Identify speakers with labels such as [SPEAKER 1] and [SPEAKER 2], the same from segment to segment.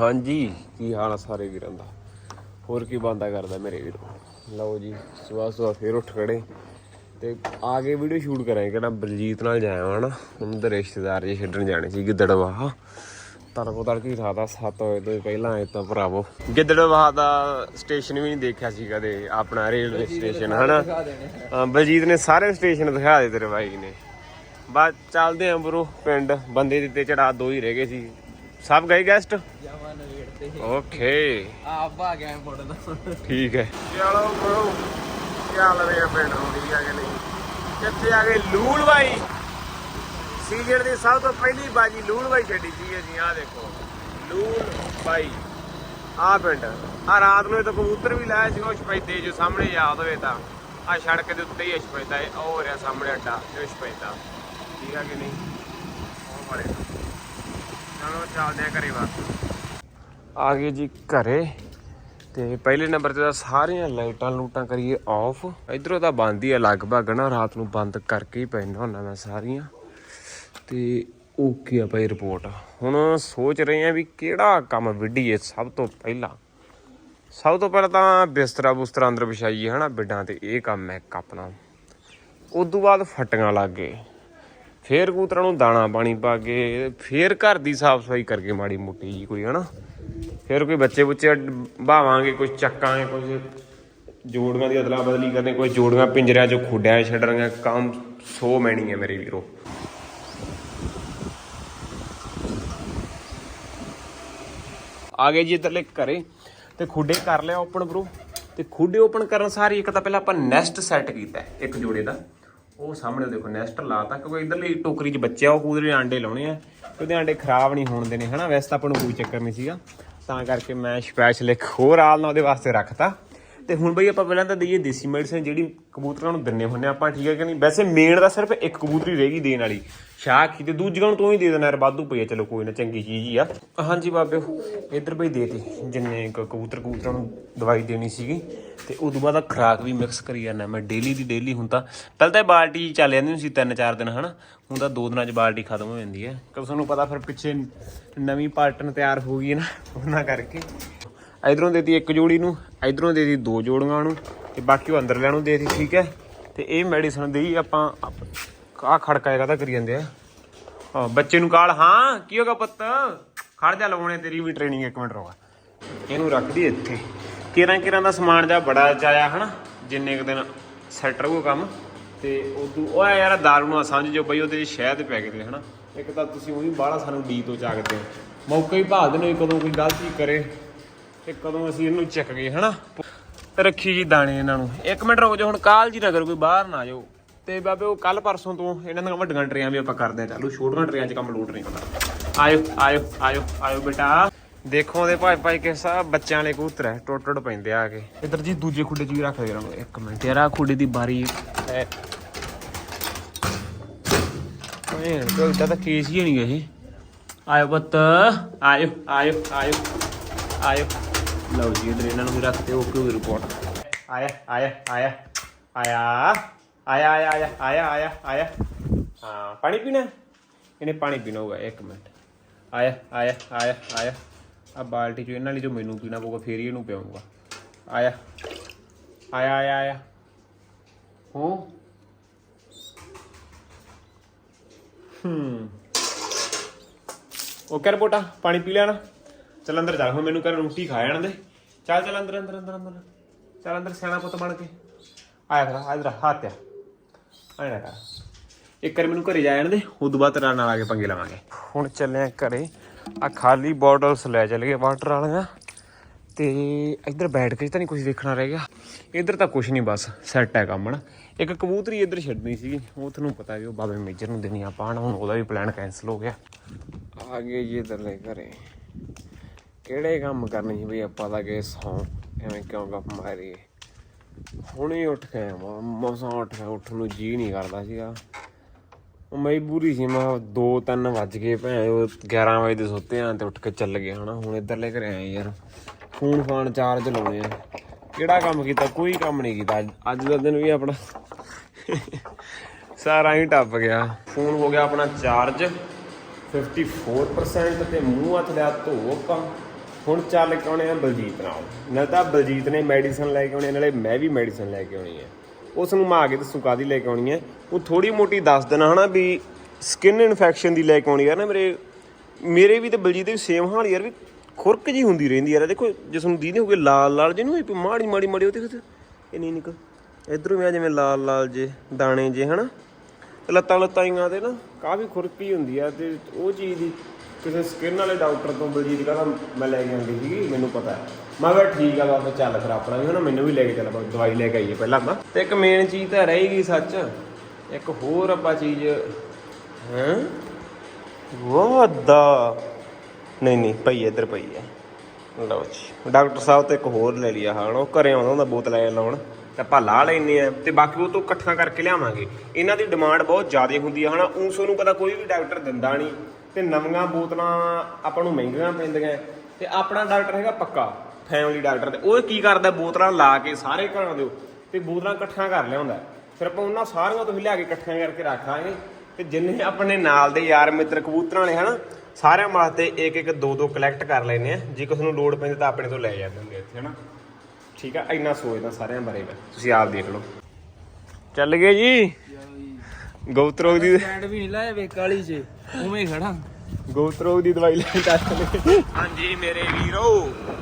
[SPEAKER 1] ਹਾਂਜੀ, ਕੀ ਹਾਲ ਆ ਸਾਰੇ ਵੀਰਾਂ ਦਾ? ਹੋਰ ਕੀ ਬੰਦਾ ਕਰਦਾ ਮੇਰੇ ਵੀਰੋ? ਲਓ ਜੀ, ਸਵੇਰ ਸਵੇਰ ਫੇਰ ਉੱਠ ਖੜੇ। ਤੇ ਆ ਕੇ ਵੀਡੀਓ ਸ਼ੂਟ ਕਰਾਂਗੇ, ਕਿਹੜਾ ਬਲਜੀਤ ਨਾਲ ਜਾਇਆ ਵਾ ਨਾ? ਉਹਨਾਂ ਦੇ ਰਿਸ਼ਤੇਦਾਰ ਜੇ ਛੱਡਣ ਜਾਣੇ ਸੀ ਗਿੱਦੜਵਾਹ ਤੜਕੋ ਤੜਕੀ ਰਾਤਾ 7 ਵਜੇ ਤੋਂ ਪਹਿਲਾਂ ਆਏ ਤਾਂ ਭਰਾਵੋ। ਗਿੱਦੜਵਾਹ ਦਾ ਸਟੇਸ਼ਨ ਵੀ ਨਹੀਂ ਦੇਖਿਆ ਸੀ ਕਦੇ, ਆਪਣਾ ਰੇਲਵੇ ਸਟੇਸ਼ਨ ਹਨਾ? ਬਲਜੀਤ ਨੇ ਸਾਰੇ ਸਟੇਸ਼ਨ ਦਿਖਾ ਦੇ ਤੇਰੇ ਬਾਈ ਨੇ। ਬਸ ਚੱਲਦੇ ਆਂ ਬਰੋ, ਪਿੰਡ। ਬੰਦੇ ਦਿੱਤੇ ਚੜਾ ਦੋ ਹੀ ਰਹਿ ਗਏ ਸੀ। ਸਭ ਗਏ ਗੈਸਟ
[SPEAKER 2] ਜਾਵਾਂ ਨਵੇੜ ਤੇ।
[SPEAKER 1] ਓਕੇ
[SPEAKER 2] ਆਪ ਆ ਗਿਆ ਫੋਟੋ ਦਾ
[SPEAKER 1] ਠੀਕ ਹੈ। ਚਲੋ ਬਰੋ ਕੀ ਹਾਲ ਹੈ ਪਿੰਡ ਠੀਕ ਆ ਕਿ ਨਹੀਂ? ਕਿੱਥੇ ਆ ਗਏ ਲੂਣ ਬਾਈ। ਸੀਜ਼ਨ ਦੀ ਸਭ ਤੋਂ ਪਹਿਲੀ ਬਾਜੀ ਲੂਣ ਬਾਈ ਛੱਡੀ ਸੀ ਜੀ ਆਹ ਦੇਖੋ। ਲੂਣ ਬਾਈ। ਆ ਪਿੰਡ। ਆ ਰਾਤ ਨੂੰ ਇਹ ਤਾਂ ਕਬੂਤਰ ਵੀ ਲਾਇਆ ਸੀ ਉਹ ਸ਼ਪੈਦੇ ਜੋ ਸਾਹਮਣੇ ਯਾਦ ਹੋਵੇ ਤਾਂ। ਆ ਸੜਕ ਦੇ ਉੱਤੇ ਹੀ ਸ਼ਪੈਦਾ ਹੈ ਉਹ ਹੋ ਰਿਹਾ ਸਾਹਮਣੇ ਅੱਡਾ ਜੋ ਸ਼ਪੈਦਾ। ਠੀਕ ਆ ਕਿ ਨਹੀਂ? ਉਹ ਵਾਲੇ। ਚਲੋ ਚੱਲਦੇ ਆ ਘਰੇ ਵਾਪਸ ਆ ਗਏ ਜੀ ਘਰੇ ਤੇ ਪਹਿਲੇ ਨੰਬਰ ਤੇ ਤਾਂ ਸਾਰੀਆਂ ਲਾਈਟਾਂ ਲੂਟਾਂ ਕਰੀਏ ਆਫ ਇਧਰੋਂ ਤਾਂ ਬੰਦ ਹੀ ਆ ਲਗਭਗ ਨਾ, ਰਾਤ ਨੂੰ ਬੰਦ ਕਰਕੇ ਹੀ ਪੈਣਾ ਹੁੰਦਾ ਮੈਂ ਸਾਰੀਆਂ। ਤੇ ਓਕੇ ਆ ਭਾਈ ਰਿਪੋਰਟ ਹੁਣ ਸੋਚ ਰਹੇ ਆ ਵੀ ਕਿਹੜਾ ਕੰਮ ਵਿੱਢੀਏ ਸਭ ਤੋਂ ਪਹਿਲਾਂ। ਸਭ ਤੋਂ ਪਹਿਲਾਂ ਤਾਂ ਬਿਸਤਰਾ ਬੁਸਤਰਾ ਅੰਦਰ ਵਿਛਾਈਏ ਹਨਾ, ਬਿੱਡਾਂ ਤੇ। ਇਹ ਕੰਮ ਹੈ ਇੱਕ ਆਪਣਾ। ਤੋਂ ਬਾਅਦ ਫਟੀਆਂ ਲੱਗ ਗਏ। ਫੇਰ ਕਬੂਤਰਾਂ ਨੂੰ ਦਾਣਾ ਪਾਣੀ ਪਾ ਕੇ, ਫੇਰ ਘਰ ਦੀ ਸਾਫ਼ ਸਫ਼ਾਈ ਕਰਕੇ ਮਾੜੀ ਮੋਟੀ ਜੀ ਕੋਈ, ਹਨਾ? ਫਿਰ ਕੋਈ ਬੱਚੇ ਬੁੱਚੇ ਭਾਵਾਂਗੇ ਕੁਝ ਚੱਕਾਂਗੇ ਕੁਝ ਜੋੜੀਆਂ ਦੀ ਅਦਲਾ ਬਦਲੀ ਕਰਨੇ, ਕੋਈ ਜੋੜੀਆਂ ਪਿੰਜਰਿਆਂ ਚੋਂ ਖੁੱਡਿਆਂ 'ਚ ਛੱਡਣੀਆਂ ਕੰਮ ਸੋ ਮੈਣੀ ਹੈ ਮੇਰੇ ਵੀਰੋ। ਆ ਗਏ ਜੀ ਇੱਧਰਲੇ ਘਰੇ, ਤੇ ਖੁੱਡੇ ਕਰ ਲਿਆ ਓਪਨ ਬਰੋ ਤੇ ਖੁੱਡੇ ਓਪਨ ਕਰਨ ਸਾਰੀ ਇੱਕ ਤਾਂ ਪਹਿਲਾਂ ਆਪਾਂ ਨੈਸਟ ਸੈੱਟ ਕੀਤਾ ਇੱਕ ਜੋੜੇ ਦਾ। ਉਹ ਸਾਹਮਣੇ ਦੇਖੋ ਨੈਸਟ ਲਾਤਾ, ਕਿਉਂਕਿ ਇਧਰਲੀ ਟੋਕਰੀ 'ਚ ਬੱਚੇ ਉਹ ਕੂਦਰੇ ਆਂਡੇ ਲਾਉਣੇ ਆ। ਤੇ ਉਹਦੇ ਆਂਡੇ ਖਰਾਬ ਨਹੀਂ ਹੋਣ ਦੇਣੇ, ਹਨਾ? ਵੈਸੇ ਤਾਂ ਆਪਾਂ ਨੂੰ ਕੋਈ ਚੱਕਰ ਨਹੀਂ ਸੀਗਾ। ਤਾਂ ਕਰਕੇ ਮੈਂ ਸਪੈਸ਼ਲ ਇੱਕ ਹੋਰ ਆਲ ਨਾਲ ਉਹਦੇ ਵਾਸਤੇ ਰੱਖਤਾ। ਤੇ ਹੁਣ ਬਈ ਆਪਾਂ ਪਹਿਲਾਂ ਤਾਂ ਦਈਏ ਦੇਸੀ ਮੈਡੀਸਨ, ਜਿਹੜੀ ਕਬੂਤਰਾਂ ਨੂੰ ਦਿੰਨੇ ਹੁੰਨੇ ਆਪਾਂ, ਠੀਕ ਹੈ ਕਿ ਨਹੀਂ? ਵੈਸੇ ਮੇਨ ਦਾ ਸਿਰਫ ਇੱਕ ਕਬੂਤਰੀ ਰਹੇਗੀ ਦੇਣ ਵਾਲੀ ਸ਼ਾਖੀ ਤੇ ਦੂਜੀਆਂ ਨੂੰ ਤੂੰ ਹੀ ਦੇ ਦੇਣਾ ਯਾਰ, ਵਾਧੂ ਪਈ ਆ, ਚਲੋ ਕੋਈ ਨਾ, ਚੰਗੀ ਚੀਜ਼ ਹੀ ਆ। ਹਾਂਜੀ ਬਾਬੇ, ਇੱਧਰ ਬਈ ਦੇਤੀ ਜਿੰਨੇ ਕਬੂਤਰ ਕਬੂਤਰਾਂ ਨੂੰ ਦਵਾਈ ਦੇਣੀ ਸੀਗੀ, ਤੇ ਉਦੋਂ ਬਾਅਦ ਆ ਖੁਰਾਕ ਵੀ ਮਿਕਸ ਕਰੀ ਜਾਂਦਾ ਮੈਂ ਡੇਲੀ ਦੀ ਡੇਲੀ ਹੁਣ ਤਾਂ, ਪਹਿਲਾਂ ਤਾਂ ਇਹ ਬਾਲਟੀ ਚੱਲ ਜਾਂਦੀ ਹੁੰਦੀ ਸੀ ਤਿੰਨ ਚਾਰ ਦਿਨ, ਹਨਾ? ਹੁਣ ਤਾਂ ਦੋ ਦਿਨਾਂ 'ਚ ਬਾਲਟੀ ਖਤਮ ਹੋ ਜਾਂਦੀ ਹੈ। ਕਿਉਂਕਿ ਤੁਹਾਨੂੰ ਪਤਾ ਫਿਰ ਪਿੱਛੇ ਨਵੀਂ ਪਾਰਟਨ ਤਿਆਰ ਹੋ ਗਈ ਹੈ ਨਾ, ਉਹਨਾਂ ਕਰਕੇ। ਇਧਰੋਂ ਦੇਤੀ ਇੱਕ ਜੋੜੀ ਨੂੰ, ਇਧਰੋਂ ਦੇਤੀ ਦੋ ਜੋੜੀਆਂ ਨੂੰ ਤੇ ਬਾਕੀ ਉਹ ਅੰਦਰ ਲੈਣ ਨੂੰ ਦੇਤੀ ਠੀਕ ਹੈ? ਤੇ ਇਹ ਮੈਡੀਸਨ ਦੇਈ ਆਪਾਂ ਆ ਖੜਕਾ ਇਹਦਾ ਕਰੀ ਜਾਂਦੇ ਆ। ਹਾਂ, ਬੱਚੇ ਨੂੰ ਕਾਲ, ਹਾਂ, ਕੀ ਹੋਗਾ ਪੁੱਤ? ਖੜ ਜਾ ਲਵਾਉਣੇ ਤੇਰੀ ਵੀ ਟ੍ਰੇਨਿੰਗ ਇੱਕ ਮਿੰਟ ਰੋਗਾ ਇਹਨੂੰ ਰੱਖਦੀ ਇੱਥੇ। ਕਿਰਾਂ ਕਿਰਾਂ ਦਾ ਸਮਾਨ ਜਾ ਬੜਾ ਚਾਇਆ ਹਨਾ? ਜਿੰਨੇ ਕੁ ਦਿਨ ਸੈੱਟ ਰਹੂਗਾ ਕੰਮ। ਤੇ ਉਦੋਂ ਉਹ ਆ ਯਾਰ ਦਾਰੂ ਨੂੰ ਸਮਝ ਜੋ ਬਈ ਉਹਦੇ 'ਚ ਸ਼ਹਿਦ ਪੈ ਗਏ ਤੇ, ਹਨਾ? ਇੱਕ ਤਾਂ ਤੁਸੀਂ ਉਹੀ ਬਾਹਲਾ ਸਾਨੂੰ ਡੀ ਤੋਂ ਜਾਗਦੇ ਹੋ। ਮੌਕਾ ਹੀ ਭਾਲਦੇ ਨੇ ਕਦੋਂ ਕੋਈ ਗਲਤੀ ਕਰੇ। ਤੇ ਕਦੋਂ ਅਸੀਂ ਇਹਨੂੰ ਚੱਕ ਗਏ, ਹਨਾ? ਤੇ ਰੱਖੀ ਜੀ ਦਾਣੇ ਇਹਨਾਂ ਨੂੰ। ਇੱਕ ਮਿੰਟ ਰੁਕ ਜਾ ਹੁਣ ਕਾਲ ਜੀ ਨਾ ਕਰੋ ਕੋਈ ਬਾਹਰ ਨਾ ਜਾਓ। ਤੇ ਬਾਬੇ, ਉਹ ਕੱਲ ਪਰਸੋਂ ਤੋਂ ਇਹਨਾਂ ਦੀਆਂ ਵੱਡੀਆਂ ਟਰੇਆਂ ਵੀ ਆਪਾਂ ਕਰਦੇ ਆ ਚਾਲੂ ਛੋਟੀਆਂ ਟਰੇਆਂ 'ਚ ਕੰਮ ਲੋਟ ਨਹੀਂ ਹੁੰਦਾ। ਆਇਓ ਆਇਓ ਆਇਓ ਆਇਓ ਬੇਟਾ। ਦੇਖੋ ਉਹਦੇ ਭਾਈ ਭਾਈ ਕਿਸ ਆ ਬੱਚਿਆਂ ਵਾਲੇ ਕਬੂਤਰ ਹੈ ਟੁੱਟ ਟੁੱਟ ਪੈਂਦੇ ਆ ਕੇ। ਇਧਰ ਜੀ ਦੂਜੇ ਖੁੱਡੇ 'ਚ ਵੀ ਰੱਖ ਦੇ ਇਹਨਾਂ ਨੂੰ ਇੱਕ ਮਿੰਟ ਯਾਰ ਆ ਖੁੱਡੇ ਦੀ ਬਾਰੀ ਹੈ। ਓਏ ਕੋਈ ਤਾਂ ਕੇਸ ਹੀ ਨਹੀਂ ਗਏ ਆਇਓ ਬੱਤ ਆਇਓ ਆਇਓ ਆਇਓ ਆਇਓ। ਲਓ ਜੀ ਇਧਰ ਇਹਨਾਂ ਨੂੰ ਵੀ ਰੱਖਤੇ ਓਕੇ ਹੋ ਗਈ ਰਿਪੋਰਟ ਆਇਆ ਆਇਆ ਆਇਆ ਆਇਆ ਆਇਆ ਆਇਆ ਆਇਆ ਆਇਆ ਆਇਆ ਆਇਆ ਹਾਂ ਪਾਣੀ ਪੀਣਾ ਇਹਨੇ ਪਾਣੀ ਪੀਣਾ ਹੋਗਾ ਇੱਕ ਮਿੰਟ ਆਇਆ ਆਇਆ ਆਇਆ ਆਇਆ ਆ ਬਾਲਟੀ ਚੋਂ ਇਹਨਾਂ ਲਈ ਜੋ ਮੈਨੂੰ ਪੀਣਾ ਪਊਗਾ ਫੇਰ ਹੀ ਇਹਨੂੰ ਪਿਆਉਂਗਾ ਆਇਆ ਆਇਆ ਆਇਆ ਆਇਆ ਹੋ ਹੂੰ ਓਕੇ ਰਿਪੋਰਟਾ ਪਾਣੀ ਪੀ ਲੈਣਾ ਚੱਲ ਅੰਦਰ ਜਾ ਹੁਣ ਮੈਨੂੰ ਕਰ ਰੋਟੀ ਖਾ ਜਾਣ ਦੇ। ਚੱਲ ਚੱਲ ਅੰਦਰ ਅੰਦਰ ਅੰਦਰ ਅੰਦਰ। ਚੱਲ ਅੰਦਰ ਸਿਆਣਾ ਪੁੱਤ ਬਣ ਕੇ। ਆਇਆ ਫਿਰ ਆ ਇਧਰ ਹੱਥ ਆ। ਆਇਆ ਕਰ। ਇੱਕ ਵਾਰ ਮੈਨੂੰ ਘਰੇ ਜਾ ਜਾਣ ਦੇ, ਉਦੋਂ ਬਾਅਦ ਤੇਰਾ ਨਾਲ ਆ ਕੇ ਪੰਗੇ ਲਵਾਂਗੇ। ਹੁਣ ਚੱਲੇ ਆ ਘਰੇ। ਆ ਖਾਲੀ ਬੋਟਲਸ ਲੈ ਚੱਲ ਗਏ ਵਾਟਰ ਵਾਲੀਆਂ। ਤੇ ਇੱਧਰ ਬੈਠ ਕੇ ਤਾਂ ਨਹੀਂ ਕੁਝ ਦੇਖਣਾ ਰਹਿ ਗਿਆ। ਇੱਧਰ ਤਾਂ ਕੁਝ ਨਹੀਂ, ਬਸ ਸੈੱਟ ਹੈ ਕੰਮ ਨਾ ਇੱਕ ਕਬੂਤਰੀ ਇੱਧਰ ਛੱਡਣੀ ਸੀਗੀ। ਉਹ ਤੁਹਾਨੂੰ ਪਤਾ ਵੀ ਉਹ ਬਾਬੇ ਮੇਜਰ ਨੂੰ ਦੇਣੀ ਆਪਾਂ ਹੁਣ ਉਹਦਾ ਵੀ ਪਲਾਨ ਕੈਨਸਲ ਹੋ ਗਿਆ। ਆ ਗਏ ਜੀ ਇੱਧਰਲੇ ਘਰੇ। ਕਿਹੜੇ ਕੰਮ ਕਰਨੇ ਸੀ ਬਈ ਆਪਾਂ ਤਾਂ ਗਏ ਸੌਂ? ਐਵੇਂ ਕਿਉਂ ਗੱਪ ਮਾਰੀਏ? ਹੁਣੇ ਉੱਠ ਕੇ ਆਵਾਂ। ਮਸਾਂ ਉੱਠ ਕੇ ਉੱਠਣ ਨੂੰ ਜੀ ਨਹੀਂ ਕਰਦਾ ਸੀਗਾ। ਉਹ ਮਜਬੂਰੀ ਸੀ, ਮੈਂ 2-3 ਵੱਜ ਗਏ ਭੈਣ, ਉਹ 11 ਵਜੇ ਦੇ ਸੁੱਤੇ ਆਂ ਤੇ ਉੱਠ ਕੇ ਚੱਲ ਗਏ ਹਨਾ। ਹੁਣ ਇੱਧਰਲੇ ਘਰੇ ਆਏ ਯਾਰ। ਫੋਨ ਫਾਨ ਚਾਰਜ ਲਾਉਣੇ ਆ। ਕਿਹੜਾ ਕੰਮ ਕੀਤਾ? ਕੋਈ ਕੰਮ ਨਹੀਂ ਕੀਤਾ। ਅੱਜ- ਅੱਜ ਦਾ ਦਿਨ ਵੀ ਆਪਣਾ ਸਾਰਾ ਹੀ ਟੱਪ ਗਿਆ। ਫੋਨ ਹੋ ਗਿਆ ਆਪਣਾ ਚਾਰਜ। 54% ਤੇ ਮੂੰਹ ਹੱਥ ਲਿਆ ਧੋ ਆਪਾਂ। ਹੁਣ ਚੱਲ ਕੇ ਆਉਣੇ ਆ ਬਲਜੀਤ ਨਾਲ। ਨਾਲ ਤਾਂ ਬਲਜੀਤ ਨੇ ਮੈਡੀਸਨ ਲੈ ਕੇ ਆਉਣੀ ਹੈ, ਨਾਲੇ ਮੈਂ ਵੀ ਮੈਡੀਸਨ ਲੈ ਕੇ ਆਉਣੀ ਹੈ ਉਸ ਨੂੰ ਮਾ ਕੇ ਕੇ ਸੁਕਾ ਦੀ ਲੈ ਕੇ ਆਉਣੀ ਹੈ ਉਹ ਥੋੜੀ ਮੋਟੀ ਦੱਸ ਦੇਣਾ ਹਨਾ ਵੀ ਸਕਿਨ ਇਨਫੈਕਸ਼ਨ ਦੀ ਲੈ ਕੇ ਆਉਣੀ ਯਾਰ ਨਾ ਮੇਰੇ। ਮੇਰੇ ਵੀ ਤੇ ਬਲਜੀਤ ਦੇ ਵੀ ਸੇਮ ਹਾਲ ਯਾਰ ਵੀ ਖੁਰਕ ਜੀ ਹੁੰਦੀ ਰਹਿੰਦੀ ਯਾਰ। ਦੇਖੋ ਜਿਸ ਨੂੰ ਦੀਦੇ ਹੋਗੇ ਲਾਲ ਲਾਲ ਜਿਹਨੂੰ ਹੋਈ ਪਈ ਮਾੜੀ ਮਾੜੀ ਮਾੜੀ ਉਹ ਤੇ ਇਹ ਨਹੀਂ ਨਿਕਲ। ਇਧਰੋਂ ਵੀ ਆ ਜਿਵੇਂ ਲਾਲ ਲਾਲ ਜੇ ਦਾਣੇ ਜੇ ਹਨਾ। ਤੇ ਲੱਤਾਂ ਲੱਤਾਂ ਲੱਤਾਈਆਂ ਤੇ ਨਾ ਕਾਫੀ ਖੁਰਕ ਹੀ ਹੁੰਦੀ ਆ ਤੇ ਉਹ ਚੀਜ਼ ਦੀ ਕਿਸੇ ਸਕਿਨ ਵਾਲੇ ਡਾਕਟਰ ਤੋਂ ਬਲਜੀਤ ਕਹਿੰਦਾ, ਮੈਂ ਲੈ ਕੇ ਆਉਂਦੀ ਸੀਗੀ, ਮੈਨੂੰ ਪਤਾ ਹੈ। ਮੈਂ ਕਿਹਾ, ਠੀਕ ਆ ਬਾਬਾ ਚੱਲ ਫਿਰ ਆਪਣਾ ਵੀ, ਹਨਾ, ਮੈਨੂੰ ਵੀ ਲੈ ਕੇ ਚੱਲ ਆਪਾਂ ਦਵਾਈ ਲੈ ਕੇ ਆਈਏ ਪਹਿਲਾਂ ਆਪਾਂ ਤੇ ਇੱਕ ਮੇਨ ਚੀਜ਼ ਤਾਂ ਰਹੇਗੀ ਸੱਚ, ਇੱਕ ਹੋਰ ਆਪਾਂ ਚੀਜ਼, ਹੈਂ? ਵਾਦਾ ਨਹੀਂ ਨਹੀਂ, ਪਈ ਇੱਧਰ ਪਈ ਹੈ ਲਓ ਜੀ ਡਾਕਟਰ ਸਾਹਿਬ ਤੇ ਇੱਕ ਹੋਰ ਲੈ ਲਿਆ ਹਾਂ ਉਹ ਘਰੇ ਆਉਂਦਾ ਹੁੰਦਾ ਬੋਤਲ ਐ ਲਾਉਣ, ਤੇ ਆਪਾਂ ਲਾ ਲੈਨੇ ਆ, ਤੇ ਬਾਕੀ ਉਹ ਤੋਂ ਇਕੱਠਾ ਕਰਕੇ ਲਿਆਵਾਂਗੇ। ਇਹਨਾਂ ਦੀ ਡਿਮਾਂਡ ਬਹੁਤ ਜ਼ਿਆਦਾ ਹੁੰਦੀ ਆ, ਹਨਾ ਉਸ ਨੂੰ ਪਤਾ ਕੋਈ ਵੀ ਡਾਕਟਰ ਦਿੰਦਾ ਨਹੀਂ। ਤੇ ਨਵੀਆਂ ਬੋਤਲਾਂ ਆਪਾਂ ਨੂੰ ਮਹਿੰਗੀਆਂ ਪੈਂਦੀਆਂ ਤੇ ਆਪਣਾ ਡਾਕਟਰ ਹੈਗਾ ਪੱਕਾ ਫੈਮਿਲੀ ਡਾਕਟਰ ਤੇ। ਉਹ ਕੀ ਕਰਦਾ ਬੋਤਲਾਂ ਲਾ ਕੇ ਸਾਰੇ ਘਰਾਂ ਦੇ ਤੇ ਬੋਤਲਾਂ ਇਕੱਠੀਆਂ ਕਰ ਲਿਆਉਂਦਾ ਫਿਰ ਆਪਾਂ ਉਹਨਾਂ ਸਾਰੀਆਂ ਤੋਂ ਹੀ ਲਿਆ ਕੇ ਇਕੱਠੀਆਂ ਕਰਕੇ ਰੱਖਾਂਗੇ ਤੇ ਜਿੰਨੇ ਆਪਣੇ ਨਾਲ ਦੇ ਯਾਰ ਮਿੱਤਰ ਕਬੂਤਰਾਂ ਵਾਲੇ ਹਨਾ, ਸਾਰਿਆਂ ਵਾਸਤੇ ਇੱਕ ਇੱਕ ਦੋ ਦੋ ਕਲੈਕਟ ਕਰ ਲੈਨੇ ਆ। ਜੇ ਕਿਸੇ ਨੂੰ ਲੋੜ ਪੈਂਦੀ ਤਾਂ ਆਪਣੇ ਤੋਂ ਲੈ ਜਾਂਦੇ ਹੁੰਦੇ ਇੱਥੇ ਹਨਾ। ਠੀਕ ਆ, ਇੰਨਾ ਸੋਚਦਾ ਸਾਰਿਆਂ ਬਾਰੇ ਮੈਂ। ਤੁਸੀਂ ਆਪ ਦੇਖ ਲਓ। ਚੱਲ ਗਏ ਜੀ। ਗਊਤਰੋਗ ਦੀ
[SPEAKER 2] ਸਟੈਂਡ ਵੀ ਨਹੀਂ ਲਾਇਆ ਵੇਕ ਵਾਲੀ 'ਚ ਉਵੇਂ ਖੜਾ
[SPEAKER 1] ਗਊਤਰੋਗ ਦੀ ਦਵਾਈ ਲੈਣ ਚੱਲ ਹਾਂਜੀ ਮੇਰੇ ਵੀਰੋ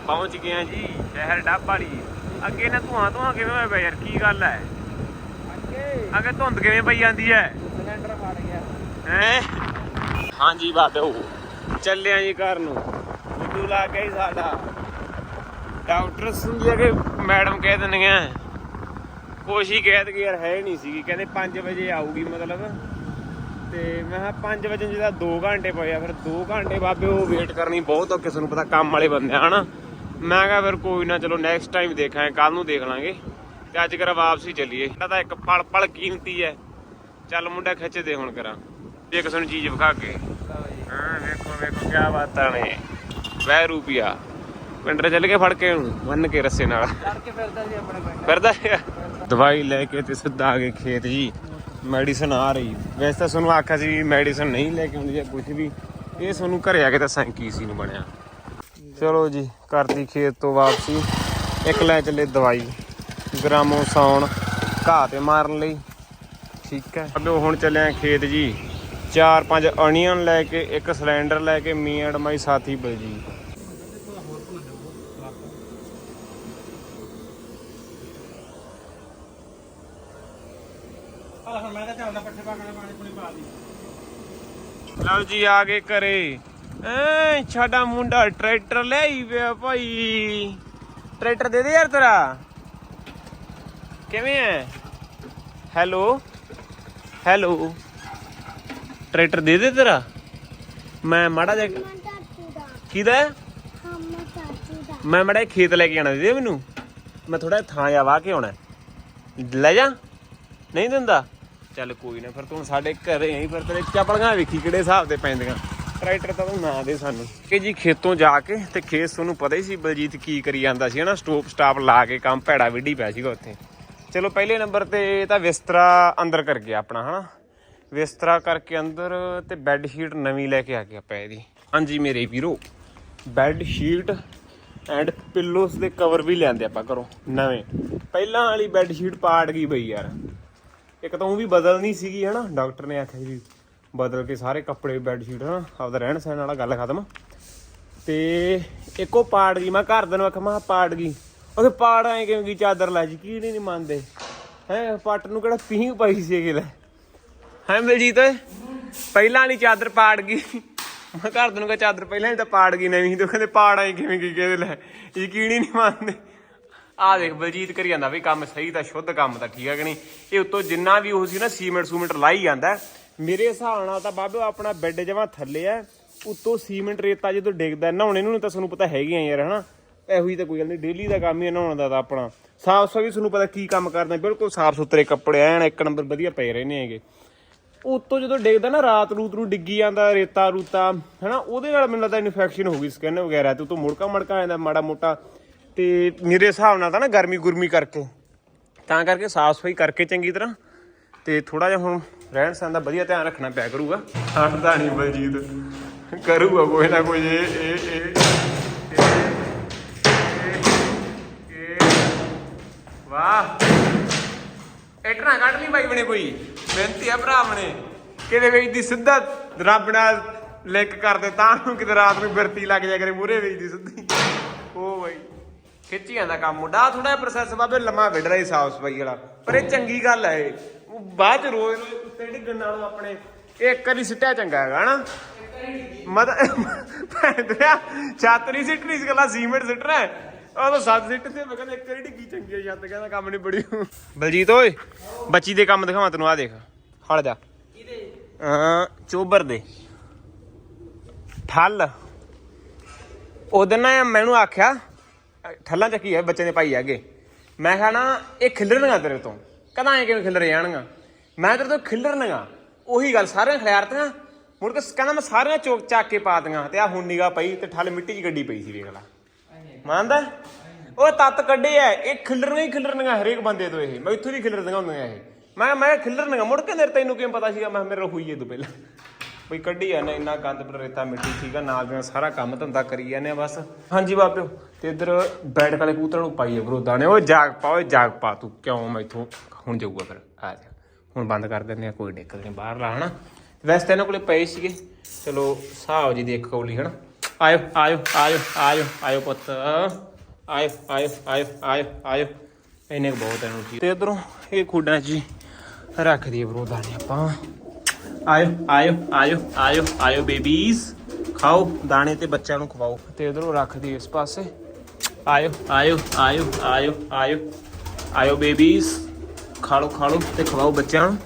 [SPEAKER 1] ਪਹੁੰਚ ਗਏ ਆ ਜੀ ਸ਼ਹਿਰ ਡਾਬਾਲੀ ਅੱਗੇ ਨਾ ਧੂਆਂ ਧੂਆਂ ਕਿਵੇਂ ਹੋਇਆ ਪਿਆ ਯਾਰ ਕੀ ਗੱਲ ਹੈ?
[SPEAKER 2] ਅੱਗੇ।
[SPEAKER 1] ਅੱਗੇ ਧੁੰਦ ਕਿਵੇਂ ਪਈ ਜਾਂਦੀ ਹੈ?
[SPEAKER 2] ਸਿਲੰਡਰ ਫਟ ਗਿਆ।
[SPEAKER 1] ਹੈ? ਹਾਂਜੀ ਬਾਦੋ ਚੱਲਿਆ ਜੀ ਘਰ ਨੂੰ। ਬੁੱਧੂ ਲਾ ਕੇ ਹੀ ਸਾਡਾ। ਡਾਕਟਰ ਸਮਝਿਆ ਕਿ ਮੈਡਮ ਕਹਿ ਦਿੰਦੀਆਂ ਕੋਸ਼ੀ ਕਹਿ ਦਗੇ ਯਾਰ ਹੈ ਨਹੀਂ ਸੀਗੀ। ਕਹਿੰਦੇ 5 ਵਜੇ ਆਊਗੀ ਮਤਲਬ। ਤੇ ਮੈਂ ਕਿਹਾ 5 ਵਜੇ ਜਿਹਦਾ 2 ਘੰਟੇ ਪਏ ਆ ਫਿਰ 2 ਘੰਟੇ ਬਾਬੇ ਉਹ ਵੇਟ ਕਰਨੀ ਬਹੁਤ ਔਖੇ ਸਾਨੂੰ ਪਤਾ ਕੰਮ ਵਾਲੇ ਬੰਦੇ ਆ ਹਨਾ। ਮੈਂ ਕਿਹਾ ਫਿਰ ਕੋਈ ਨਾ ਚਲੋ ਨੈਕਸਟ ਟਾਈਮ ਦੇਖਾਂਗੇ ਕੱਲ ਨੂੰ ਦੇਖ ਲਾਂਗੇ। ਤੇ ਅੱਜ ਕਰ ਵਾਪਸੀ ਚੱਲੀਏ। ਇਹਦਾ ਤਾਂ ਇੱਕ ਪਲ ਪਲ ਕੀਮਤੀ ਹੈ। ਚੱਲ ਮੁੰਡਾ ਖਿੱਚਦੇ ਹੁਣ ਕਰਾਂ। ਜੇ ਕਿਸੇ ਨੂੰ ਚੀਜ਼ ਵਿਖਾ ਕੇ। ਹਾਂ ਵੇਖੋ ਵੇਖੋ ਕੀ ਬਾਤਾਂ ਨੇ। ਵੈ ਰੂਪਿਆ ਪਿੰਡਰ ਚੱਲ ਕੇ ਫੜ ਕੇ ਬੰਨ ਕੇ ਰੱਸੇ ਨਾਲ।
[SPEAKER 2] ਚੜ ਕੇ ਫਿਰਦਾ ਸੀ ਆਪਣੇ ਪਿੰਡ।
[SPEAKER 1] ਫਿਰਦਾ। ਦਵਾਈ ਲੈ ਕੇ ਤੇ ਸਿੱਧਾ ਆ ਕੇ ਖੇਤ ਜੀ। ਮੈਡੀਸਨ ਆ ਰਹੀ। ਵੈਸੇ ਤਾਂ ਤੁਹਾਨੂੰ ਆਖਿਆ ਸੀ ਮੈਡੀਸਨ ਨਹੀਂ ਲੈ ਕੇ ਆਉਂਦੀ ਜਾਂ ਕੁਝ ਵੀ। ਇਹ ਤੁਹਾਨੂੰ ਘਰੇ ਆ ਕੇ ਦੱਸਾਂ ਕੀ ਸੀ ਨੂੰ ਬਣਿਆ। ਚਲੋ ਜੀ, ਕਰਤੀ ਖੇਤ ਤੋਂ ਵਾਪਸੀ। ਇੱਕ ਲੈ ਚੱਲੇ ਦਵਾਈ। ਗ੍ਰਾਮੋ ਸੌਣ ਘਾਹ ਤੇ ਮਾਰਨ ਲਈ। ਠੀਕ ਹੈ। ਅਬੇ ਹੁਣ ਚੱਲੇ ਆ ਖੇਤ ਜੀ। ਚਾਰ ਪੰਜ ਅਨੀਅਨ ਲੈ ਕੇ, ਇੱਕ ਸਿਲੰਡਰ ਲੈ ਕੇ ਮੀ ਐਂਡ ਮਾਈ ਸਾਥੀ ਲਓ ਜੀ ਆ ਗਏ ਘਰੇ। ਐ ਸਾਡਾ ਮੁੰਡਾ ਟਰੈਕਟਰ ਲੈ ਆਈ ਪਿਆ ਭਾਈ। ਟਰੈਕਟਰ ਦੇ ਦੇ ਯਾਰ ਤੇਰਾ। ਕਿਵੇਂ ਐ? ਹੈਲੋ? ਹੈਲੋ? ਟਰੈਕਟਰ ਦੇ ਦੇ ਤੇਰਾ। ਮੈਂ ਮਾੜਾ ਜਿਹਾ ਕਿਹਦਾ? ਮੈਂ ਮਾੜਾ ਜਿਹਾ ਖੇਤ ਲੈ ਕੇ ਆਣਾ ਦੇ ਦੇ ਮੈਨੂੰ। ਮੈਂ ਥੋੜਾ ਥਾਂ ਜਾ ਵਾਹ ਕੇ ਆਉਣਾ। ਲੈ ਜਾ। ਨਹੀਂ ਦਿੰਦਾ। ਚੱਲ ਕੋਈ ਨਾ, ਫਿਰ ਤੂੰ ਸਾਡੇ ਘਰੇ ਆਈ, ਫਿਰ ਤੇਰੇ ਚੱਪਲੀਆਂ ਵੇਖੀ ਕਿਹੜੇ ਹਿਸਾਬ ਦੇ ਪੈਂਦੀਆਂ। ਟਰੈਕਟਰ ਤਾਂ ਤੂੰ ਨਾ ਦੇ ਸਾਨੂੰ। ਕਿ ਜੀ ਖੇਤੋਂ ਜਾ ਕੇ ਤੇ ਖੇਤ ਤੁਹਾਨੂੰ ਪਤਾ ਹੀ ਸੀ ਬਲਜੀਤ ਕੀ ਕਰੀ ਜਾਂਦਾ ਸੀ, ਹਨਾ? ਸਟੋਪ ਸਟਾਪ ਲਾ ਕੇ ਕੰਮ ਭੈੜਾ ਵਿੱਢੀ ਪਿਆ ਸੀਗਾ ਉੱਥੇ। ਚਲੋ ਪਹਿਲੇ ਨੰਬਰ ਤੇ ਤਾਂ ਬਿਸਤਰਾ ਅੰਦਰ ਕਰ ਗਿਆ ਆਪਣਾ, ਹਨਾ? ਬਿਸਤਰਾ ਕਰਕੇ ਅੰਦਰ ਤੇ ਬੈੱਡ ਸ਼ੀਟ ਨਵੀਂ ਲੈ ਕੇ ਆ ਗਿਆ ਆਪਾਂ ਇਹਦੀ। ਹਾਂਜੀ ਮੇਰੇ ਵੀਰੋ ਬੈੱਡ ਸ਼ੀਟ ਐਂਡ ਪਿੱਲੋਸ ਦੇ ਕਵਰ ਵੀ ਲੈਂਦੇ ਆਪਾਂ ਘਰੋਂ, ਨਵੇਂ। ਪਹਿਲਾਂ ਵਾਲੀ ਬੈੱਡ ਸ਼ੀਟ ਪਾੜ ਗਈ ਬਈ ਯਾਰ। ਇੱਕ ਤਾਂ ਉਹ ਵੀ ਬਦਲਣੀ ਸੀਗੀ, ਹਨਾ? ਡਾਕਟਰ ਨੇ ਆਖਿਆ ਸੀ ਬਦਲ ਕੇ ਸਾਰੇ ਕੱਪੜੇ ਬੈੱਡ ਸ਼ੀਟ ਹਨਾ? ਆਪਦਾ ਰਹਿਣ ਸਹਿਣ ਵਾਲਾ, ਗੱਲ ਖਤਮ। ਤੇ ਇੱਕੋ ਪਾੜ ਗਈ ਮੈਂ ਘਰ ਦੇ ਨੂੰ ਆਖਿਆ, ਮੈਂ ਕਿਹਾ ਪਾੜ ਗਈ ਉਹ ਪਾੜ ਆਏ ਕਿਵੇਂ ਗਈ ਚਾਦਰ ਲੈ ਜੀ, ਕੀ ਨਹੀਂ ਮੰਨਦੇ। ਹੈ, ਪੱਟ ਨੂੰ ਕਿਹੜਾ ਪੀਂਘ ਪਾਈ ਸੀ ਇਹ ਲੈ ਹੈ ਬਲਜੀਤ? ਪਹਿਲਾਂ ਵਾਲੀ ਚਾਦਰ ਪਾੜ ਗਈ ਮੈਂ ਘਰ ਦੇ ਨੂੰ ਕਿਹਾ ਚਾਦਰ ਪਹਿਲਾਂ ਹੀ ਤਾਂ ਪਾੜ ਗਈ ਨਵੀਂ ਤੇ ਉਹ ਕਹਿੰਦੇ ਪਾੜ ਆਏ ਕਿਵੇਂ ਗਈ ਕਿਹਦੇ ਲੈ? ਯਕੀਨ ਹੀ ਨਹੀਂ ਮੰਨਦੇ। ਆ ਦੇਖ ਬਲਜੀਤ ਕਰੀ ਜਾਂਦਾ ਵੀ ਕੰਮ ਸਹੀ ਤਾਂ ਸ਼ੁੱਧ ਕੰਮ ਤਾਂ ਠੀਕ ਹੈ ਕਿ ਨਹੀਂ? ਇਹ ਉੱਤੋਂ ਜਿੰਨਾ ਵੀ ਉਹ ਸੀ ਨਾ ਸੀਮੈਂਟ ਸੂਮੈਂਟ ਲਾਈ ਜਾਂਦਾ। ਮੇਰੇ ਹਿਸਾਬ ਨਾਲ ਤਾਂ ਬਾਬੇ ਆਪਣਾ ਬੈੱਡ ਜਮਾ ਥੱਲੇ ਆ, ਉੱਤੋਂ ਸੀਮੈਂਟ ਰੇਤਾ ਜਦੋਂ ਡਿੱਗਦਾ, ਨਹਾਉਣੇ ਨੂੰ ਤਾਂ ਤੁਹਾਨੂੰ ਪਤਾ ਹੈਗੀਆਂ ਯਾਰ, ਹਨਾ? ਇਹੋ ਹੀ ਤਾਂ ਕੋਈ ਗੱਲ ਨਹੀਂ, ਡੇਲੀ ਦਾ ਕੰਮ ਹੀ ਹੈ ਨਹਾਉਣ ਦਾ ਤਾਂ ਆਪਣਾ। ਸਾਫ਼ ਸਫ਼ਾਈ ਤੁਹਾਨੂੰ ਪਤਾ ਕੀ ਕੰਮ ਕਰਨਾ ਬਿਲਕੁਲ ਸਾਫ਼ ਸੁਥਰੇ ਕੱਪੜੇ ਐਨ, ਇੱਕ ਨੰਬਰ ਵਧੀਆ ਪਏ ਰਹਿੰਦੇ ਹੈਗੇ। ਉੱਤੋਂ ਜਦੋਂ ਡਿੱਗਦਾ ਨਾ, ਰਾਤ ਰੂਤ ਨੂੰ ਡਿੱਗੀ ਜਾਂਦਾ ਰੇਤਾ ਰੂਤਾ, ਹਨਾ? ਉਹਦੇ ਨਾਲ ਮੈਨੂੰ ਲੱਗਦਾ ਇਨਫੈਕਸ਼ਨ ਹੋ ਗਈ ਸਕਿਨ ਵਗੈਰਾ ਤੇ ਉਤੋਂ ਮੁੜਕਾ ਮੜਕਾ ਆ ਜਾਂਦਾ, ਮਾੜਾ ਮੋਟਾ ਤੇ ਮੇਰੇ ਹਿਸਾਬ ਨਾਲ ਤਾਂ ਨਾ ਗਰਮੀ ਗੁਰਮੀ ਕਰਕੇ। ਤਾਂ ਕਰਕੇ ਸਾਫ਼ ਸਫ਼ਾਈ ਕਰਕੇ ਚੰਗੀ ਤਰ੍ਹਾਂ। ਤੇ ਥੋੜਾ ਜਿਹਾ ਹੁਣ ਰਹਿਣ ਸਹਿਣ ਦਾ ਵਧੀਆ ਧਿਆਨ ਰੱਖਣਾ ਪਿਆ ਕਰੂਗਾ। ਹਟਦਾ ਨਹੀਂ ਬਲਜੀਤ। ਕਰੂਗਾ ਕੋਈ ਨਾ ਕੋਈ, ਇਹ ਇਹ ਇਹ ਵਾਹ। ਇਟਣਾ ਕੱਢ ਲਈ ਬਾਈ ਬਣੇ ਕੋਈ। ਬੇਨਤੀ ਆ ਭਰਾ ਬਣੇ। ਕਿਤੇ ਵੇਚ ਦੀ ਸਿੱਧਾ ਰੱਬ ਨਾਲ ਲਿੰਕ ਕਰਦੇ ਤਾਂ ਕਿਤੇ ਰਾਤ ਨੂੰ ਬਿਰਤੀ ਲੱਗ ਜਾ ਕਰੇ ਮੂਰੇ ਵੇਚ ਦੀ ਸਿੱਧੀ। ਖਿੱਚੀਆਂ ਦਾ ਕੰਮ। ਮੁੰਡਾ ਥੋੜਾ ਜਿਹਾ ਪ੍ਰੋਸੈਸ ਬਾਬੇ ਲੰਮਾ ਵਿੱਢ ਰਿਹਾ ਸਾਫ਼ ਸਫ਼ਾਈ ਵਾਲਾ। ਪਰ ਇਹ ਚੰਗੀ ਗੱਲ ਹੈ ਇਹ। ਉਹ ਬਾਅਦ ਚ ਰੋਜ਼ ਰੋਜ਼ ਉੱਤੇ ਡਿੱਗਣ ਨਾਲੋਂ ਆਪਣੇ, ਇਹ ਇੱਕ ਵਾਰੀ ਸਿੱਟਿਆ ਚੰਗਾ ਹੈਗਾ ਹਨਾ ਮਤ ਭੈਂਦਰਿਆ ਛੱਤ ਨਹੀਂ ਸਿੱਟਣੀ ਸੀ ਗੱਲਾਂ ਸੀਮੈਂਟ ਸਿੱਟਣਾ ਉਹ ਤਾਂ ਸੱਤ ਸਿੱਟ ਤੇ ਮੈਂ ਕਹਿੰਦਾ ਇੱਕ ਵਾਰੀ ਡਿੱਗੀ ਚੰਗੀ ਹੈ ਛੱਤ, ਕਹਿੰਦਾ ਕੰਮ ਨਹੀਂ ਬੜੀ। ਬਲਜੀਤ ਓਏ, ਬੱਚੀ ਦੇ ਕੰਮ ਦਿਖਾਵਾਂ ਤੈਨੂੰ ਆ ਦੇਖ। ਹਟ ਜਾ। ਹਾਂ, ਚੋਬਰ ਦੇ। ਠੱਲ। ਉਹਦੇ ਨਾ ਮੈਨੂੰ ਆਖਿਆ ਠੱਲਾਂ ਚੱਕੀ ਹੈ ਬੱਚੇ ਨੇ ਪਾਈ ਅੱਗੇ। ਮੈਂ ਕਿਹਾ ਨਾ, ਇਹ ਖਿਲਰਨਗਾ ਤੇਰੇ ਤੋਂ। ਕਹਿੰਦਾ ਐ ਕਿਵੇਂ ਖਿਲਰ ਜਾਣਗਾ ਮੈਂ ਤੇਰੇ ਤੋਂ ਖਿਲਰਨਗਾ। ਉਹੀ ਗੱਲ, ਸਾਰਿਆਂ ਖਿਲਾਰਤੀਆਂ, ਮੁੜ ਕੇ ਕਹਿੰਦਾ ਮੈਂ ਸਾਰਿਆਂ ਚੋਕ ਚੱਕ ਕੇ ਪਾ ਦੀਆਂ। ਤੇ ਆ ਹੁਣ ਨਿਗਾ ਪਈ ਤੇ ਠੱਲ ਮਿੱਟੀ 'ਚ ਗੱਡੀ ਪਈ ਸੀ, ਵੇਖ ਲਾ। ਮੰਨਦਾ? ਉਹ ਤੱਤ ਕੱਢੇ ਐ ਇਹ ਖਿਲਰਨਗਾ ਹੀ ਖਿਲਰਨਗਾ ਹਰੇਕ ਬੰਦੇ ਤੋਂ ਇਹ। ਮੈਂ ਇੱਥੋਂ ਦੀ ਖਿਲਰਦੀਆਂ ਹੁੰਦੀਆਂ ਇਹ। ਮੈਂ ਮੈਂ ਖਿਲਰਨਗਾ, ਮੁੜ ਕੇ ਤੇਰੇ ਤੈਨੂੰ ਕਿਵੇਂ ਪਤਾ ਸੀਗਾ? ਮੈਂ ਕਿਹਾ, ਮੇਰੇ ਹੋਈ ਇਹ ਤੋਂ ਪਹਿਲਾਂ। ਬਈ ਕੱਢੀ ਆ ਨਾ ਇੰਨਾ ਗੰਦ ਪਰ ਰੇਤਾ ਮਿੱਟੀ ਸੀਗਾ ਨਾਲ ਨਾਲ ਸਾਰਾ ਕੰਮ ਧੰਦਾ ਕਰੀ ਜਾਂਦੇ ਆ ਬਸ। ਹਾਂਜੀ ਬਾਪਿਓ, ਤੇ ਇਧਰ ਬੈਡ ਵਾਲੇ ਕਬੂਤਰਾਂ ਨੂੰ ਪਾਈਏ ਬਰੋ ਨੇ। ਉਹ ਜਾਗ ਪਾ, ਓਏ ਜਾਗ ਪਾ ਤੂੰ, ਕਿਉਂ ਮੈਥੋਂ ਹੁਣ ਜਾਊਗਾ ਫਿਰ? ਆ ਜਾ, ਹੁਣ ਬੰਦ ਕਰ ਦਿੰਦੇ ਆ, ਕੋਈ ਦਿੱਕਤ ਨਹੀਂ, ਬਾਹਰ ਲਾ, ਹਨਾ? ਵੈਸੇ ਤਾਂ ਇਹਨਾਂ ਕੋਲੇ ਪਏ ਸੀਗੇ। ਚਲੋ, ਹਿਸਾਬ ਜੀ ਦੀ ਇੱਕ ਕੌਲੀ ਹਨਾ? ਆਇਓ ਆਇਓ ਆਇਓ ਆਇਓ ਆਇਓ ਪੁੱਤ। ਆਇਓ ਆਇਓ ਆਇਓ ਆਇਓ ਆਇਓ। ਇਹਨੇ ਕੁ ਬਹੁਤ ਹੈ ਨੂੰ ਤੇ ਇਧਰੋਂ ਇਹ ਖੁੱਡਾਂ 'ਚ ਜੀ ਰੱਖ ਦਈਏ ਬਰੋ ਦਾਣੇ ਆਪਾਂ। ਆਇਓ ਆਇਓ ਆਇਓ ਆਇਓ ਆਇਓ ਬੇਬੀਜ਼। ਖਾਓ ਦਾਣੇ ਤੇ ਬੱਚਿਆਂ ਨੂੰ ਖਵਾਓ। ਤੇ ਇਧਰੋਂ ਰੱਖ ਦੀ ਇਸ ਪਾਸੇ। ਆਇਓ ਆਇਓ ਆਇਓ ਆਇਓ ਆਇਓ ਆਇਓ ਬੇਬੀਜ਼। ਖਾ ਲਓ ਖਾ ਲਓ ਤੇ ਖਵਾਓ ਬੱਚਿਆਂ ਨੂੰ।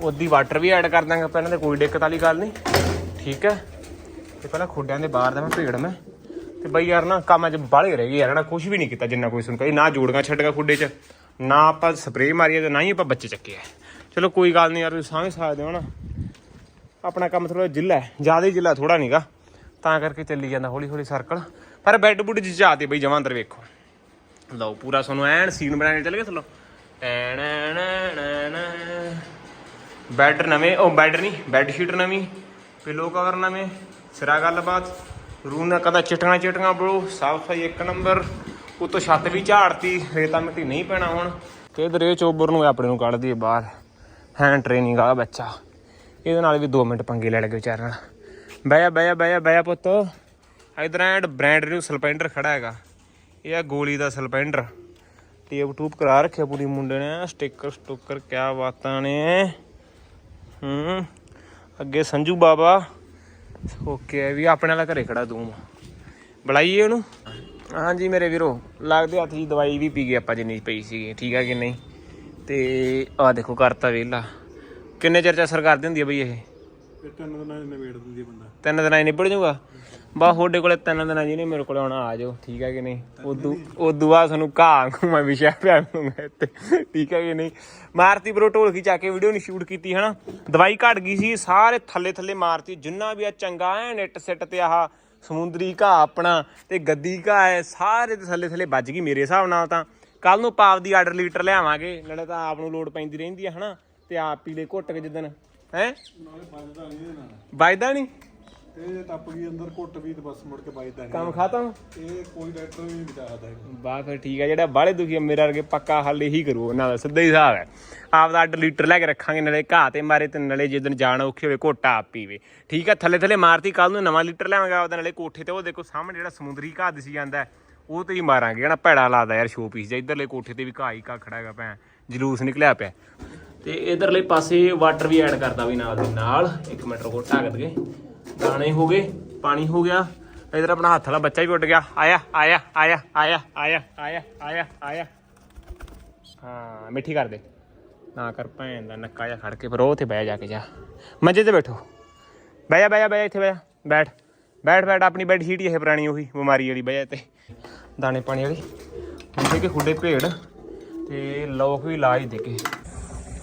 [SPEAKER 1] ਉਹਦੀ ਵਾਟਰ ਵੀ ਐਡ ਕਰ ਦਾਂਗੇ ਆਪਾਂ ਇਹਨਾਂ ਦੇ ਕੋਈ ਦਿੱਕਤ ਵਾਲੀ ਗੱਲ ਨਹੀਂ। ਠੀਕ ਹੈ? ਤੇ ਪਹਿਲਾਂ ਖੁੱਡਿਆਂ ਦੇ ਬਾਹਰ ਦਾ ਮੈਂ ਭੇੜ ਮੈਂ। ਤੇ ਬਈ ਯਾਰ ਨਾ ਕੰਮ ਅੱਜ ਬਾਲੇ ਰਹਿ ਗਏ ਯਾਰ ਨਾ ਕੁਝ ਵੀ ਨਹੀਂ ਕੀਤਾ ਜਿੰਨਾ ਕੋਈ ਸੁਣ ਕਹੀ ਨਾ ਜੋੜੀਆਂ ਛੱਡਗਾ ਖੁੱਡੇ 'ਚ ਨਾ ਆਪਾਂ ਸਪਰੇਅ ਮਾਰੀਏ ਤੇ ਨਾ ਹੀ ਆਪਾਂ ਬੱਚੇ ਚੱਕੇ ਆ। ਚਲੋ ਕੋਈ ਗੱਲ ਨਹੀਂ ਯਾਰ ਤੁਸੀਂ ਸਮਝ ਸਕਦੇ ਹੋ ਨਾ। ਆਪਣਾ ਕੰਮ ਥੋੜਾ ਜਿੱਲਾ ਹੈ, ਜ਼ਿਆਦਾ ਹੀ ਜਿੱਲਾ ਥੋੜਾ ਨਹੀਂਗਾ ਤਾਂ ਕਰਕੇ ਚੱਲੀ ਜਾਂਦਾ ਹੌਲੀ ਹੌਲੀ ਸਰਕਲ ਪਰ ਬੈੱਡ ਬੁੱਡ ਚ ਜਾਤੇ ਬਈ ਜਮਾਂ ਅੰਦਰ ਵੇਖੋ। ਲਓ, ਪੂਰਾ ਤੁਹਾਨੂੰ ਐਨ ਸੀਨ ਬਣਾਣੇ ਚੱਲ ਗਏ ਥੱਲੋਂ। ਬੈੱਡ ਨਵੇਂ, ਉਹ ਬੈੱਡ ਨਹੀਂ ਬੈੱਡ ਸ਼ੀਟ ਨਵੀਂ। ਪਿਲੋ ਕਵਰ ਨਵੇਂ, ਸਿਰਾ ਗੱਲਬਾਤ। ਰੂਮ ਨਾ ਕਦਾ ਚਿਟੀਆਂ ਚਿਟੀਆਂ ਬਰੋ ਸਾਫ਼ ਸਫ਼ਾਈ ਇੱਕ ਨੰਬਰ ਉਤੋਂ ਛੱਤ ਵੀ ਝਾੜਤੀ, ਰੇਤਾ ਮਿੱਟੀ ਨਹੀਂ ਪੈਣਾ ਹੁਣ। ਤੇ ਇਧਰ ਇਹ ਚੋਬਰ ਨੂੰ ਆਪਣੇ ਨੂੰ ਕੱਢ ਦਈਏ ਬਾਹਰ। ਹੈਂਡ ਟ੍ਰੇਨਿੰਗ ਵਾਲਾ ਬੱਚਾ। ਇਹਦੇ ਨਾਲ ਵੀ 2 ਮਿੰਟ ਪੰਗੇ ਲੈ ਗਏ ਵਿਚਾਰੇ ਨਾਲ। ਬਹਿ ਬਹਿ ਬਹਿ ਬਹਿ ਜਾ ਪੁੱਤ। ਇਧਰ ਐਂਡ ਬ੍ਰਾਂਡ ਨਿਊ ਸਲਪੈਂਡਰ ਖੜਾ ਹੈਗਾ। ਇਹ ਆ ਗੋਲੀ ਦਾ ਸਲਪੈਂਡਰ। ਟੇਪ ਟੂਪ ਕਰਾ ਰੱਖਿਆ ਪੂਰੀ ਮੁੰਡੇ ਨੇ। ਸਟicker ਸਟੁੱਕਰ ਕਿਆ ਬਾਤਾਂ ਨੇ। ਹੂੰ, ਅੱਗੇ ਸੰਜੂ ਬਾਬਾ। ਓਕੇ ਵੀ ਆਪਣੇ ਵਾਲਾ ਘਰੇ ਖੜਾ ਦੂੰ। ਬੁਲਾਈਏ ਉਹਨੂੰ। ਹਾਂਜੀ ਮੇਰੇ ਵੀਰੋ, ਲੱਗਦੇ ਹੱਥ ਜੀ ਦਵਾਈ ਵੀ ਪੀ ਗਏ ਆਪਾਂ ਜਿੰਨੀ ਪਈ ਸੀਗੀ। ਠੀਕ ਆ ਕਿ ਨਹੀਂ? ਤੇ ਆਹ ਦੇਖੋ ਕਰਤਾ ਵੇਲਾ ਕਿੰਨੇ ਚਿਰ ਚ ਅਸਰ ਕਰਦੀ ਹੁੰਦੀ ਆ ਬਈ ਇਹ?
[SPEAKER 3] ਤਿੰਨ ਦਿਨਾਂ ਚ ਨਿਬੇੜ ਦਿੰਦੀ ਆ ਬੰਦਾ।
[SPEAKER 1] ਤਿੰਨ ਦਿਨਾਂ 'ਚ ਨਿਬੜ ਜਾਊਗਾ? ਬਾ ਤੁਹਾਡੇ ਕੋਲੇ ਤਿੰਨ ਦਿਨਾਂ ਜੀ ਨੇ ਮੇਰੇ ਕੋਲੇ ਆਉਣਾ ਆ ਜਾਓ ਠੀਕ ਹੈ ਕਿ ਨਹੀਂ? ਉਦੋਂ ਉਦੋਂ ਬਾਅਦ ਤੁਹਾਨੂੰ ਘਾਹ ਮੈਂ ਵਿਸ਼ਾ ਪਿਆ ਮੈਂ ਇੱਥੇ ਠੀਕ ਹੈ ਕਿ ਨਹੀਂ? ਮਾਰਤੀ ਬਰੋ ਢੋਲਕੀ ਚਾ ਕੇ ਵੀਡੀਓ ਨਹੀਂ ਸ਼ੂਟ ਕੀਤੀ ਹਨਾ? ਦਵਾਈ ਘਟ ਗਈ ਸੀ ਸਾਰੇ ਥੱਲੇ ਥੱਲੇ ਮਾਰਤੀ ਜਿੰਨਾ ਵੀ ਆ ਚੰਗਾ ਐ ਨੈਟ ਸੈੱਟ ਤੇ ਆਹ ਸਮੁੰਦਰੀ ਘਾਹ ਆਪਣਾ ਤੇ ਗੱਦੀ ਘਾਹ ਹੈ ਸਾਰੇ ਦੇ ਥੱਲੇ ਥੱਲੇ ਵੱਜ ਗਈ ਮੇਰੇ ਹਿਸਾਬ ਨਾਲ ਤਾਂ। ਕੱਲ ਨੂੰ ਪਾਪ ਦੀ ਆਰਡਰ ਲੀਟਰ ਲਿਆਵਾਂਗੇ ਨਾਲੇ ਤਾਂ ਆਪ ਨੂੰ ਲੋਡ ਪੈਂਦੀ ਰਹਿੰਦੀ ਆ ਹਨਾ? ਤੇ ਆਪ ਪੀਲੇ ਘੁੱਟ ਕੇ ਜਿੱਦਣ। ਹੈ?
[SPEAKER 3] ਨਾਲੇ ਵੱਜਦਾ ਨਹੀਂ ਇਹਦੇ ਨਾਲ।
[SPEAKER 1] ਵੱਜਦਾ ਨਹੀਂ?
[SPEAKER 3] ਤੇ ਜੇ ਟੱਪ ਗਈ ਅੰਦਰ ਘੁੱਟ ਵੀ ਤੇ ਬਸ ਮੁੜ ਕੇ ਵੱਜਦਾ ਨਹੀਂ।
[SPEAKER 1] ਕੰਮ ਖਤਮ?
[SPEAKER 3] ਇਹ ਕੋਈ ਡਾਕਟਰ ਵੀ ਨਹੀਂ ਬਚਾਦਾ
[SPEAKER 1] ਬਾ ਫਿਰ ਠੀਕ ਹੈ ਜਿਹੜਾ ਬਾਹਲੇ ਦੁਖੀ ਆ, ਮੇਰਾ ਵਰਗੇ ਪੱਕਾ ਹੱਲ ਇਹੀ ਕਰੂ ਉਹਨਾਂ ਦਾ ਸਿੱਧਾ ਹੀ ਹਿਸਾਬ ਹੈ। ਆਪ ਦਾ ਅੱਡ ਲੀਟਰ ਲੈ ਕੇ ਰੱਖਾਂਗੇ ਨਾਲੇ ਘਾਹ ਤੇ ਮਾਰੇ ਤੇ ਨਾਲੇ ਜਿੱਦਣ ਜਾਣ ਔਖੇ ਹੋਵੇ ਘੋਟਾ ਆਪ ਪੀਵੇ। ਠੀਕ ਹੈ ਥੱਲੇ ਥੱਲੇ ਮਾਰਤੀ ਕੱਲ ਨੂੰ ਨਵਾਂ ਲੀਟਰ ਲਿਆਵਾਂਗੇ ਆਪਦਾ ਨਾਲੇ ਕੋਠੇ ਤੇ ਉਹ ਦੇਖੋ ਸਾਹਮਣੇ ਜਿਹੜਾ ਸਮੁੰਦਰੀ ਘਾਹ ਦਿਸੀ ਜਾਂਦਾ ਹੈ, ਉਹ ਤੇ ਹੀ ਮਾਰਾਂਗੇ। ਜਿਹੜਾ ਭੈੜਾ ਲੱਗਦਾ ਯਾਰ ਸ਼ੋ ਪੀਸ ਜਾਂ ਇਧਰਲੇ ਕੋਠੇ ਤੇ ਵੀ ਘਾਹ ਹੀ ਘਾਹ ਖੜਾ ਹੈਗਾ ਭੈਣ ਜਲੂਸ ਨਿਕਲਿਆ ਪਿਆ। ਤੇ ਇਧਰਲੇ ਪਾਸੇ ਵਾਟਰ ਵੀ ਐਡ ਕਰਦਾ ਵੀ ਨਾਲ ਦੀ ਨਾਲ। ਇੱਕ ਮਿੰਟ ਰੁਕੋ ਢੱਕ ਦਗੇ ਦਾਣੇ ਹੋ ਗਏ, ਪਾਣੀ ਹੋ ਗਿਆ। ਇਧਰ ਆਪਣਾ ਹੱਥ ਵਾਲਾ ਬੱਚਾ ਵੀ ਉੱਡ ਗਿਆ। ਆਇਆ ਆਇਆ ਆਇਆ ਆਇਆ ਆਇਆ ਆਇਆ ਆਇਆ ਆਇਆ। ਹਾਂ, ਮਿੱਠੀ ਕਰ ਦੇ। ਨਾ ਕਰ ਭੈਣ ਦਾ ਨੱਕਾ ਜਿਹਾ ਖੜ ਕੇ, ਫਿਰ ਉਹ ਉੱਥੇ ਬਹਿ ਜਾ ਕੇ ਜਾ। ਮੰਜੇ ਤੇ ਬੈਠੋ। ਬਹਿ ਜਾ ਬਹਿ ਜਾ ਬਹਿ ਜਾ, ਇੱਥੇ ਬਹਿ ਜਾ। ਬੈਠ ਬੈਠ ਬੈਠ। ਆਪਣੀ ਬੈਡ ਸ਼ੀਟ ਹੀ ਇਹ ਪੁਰਾਣੀ ਉਹੀ, ਬਿਮਾਰੀ ਵਾਲੀ ਬਹਿ ਜਾ ਤੇ ਦਾਣੇ ਪਾਣੀ ਵਾਲੀ। ਹੁੰਦੇ ਕਿ ਖੁੱਡੇ ਭੇੜ। ਤੇ ਲੋਕ ਵੀ ਲਾਜ ਦੇ ਕੇ।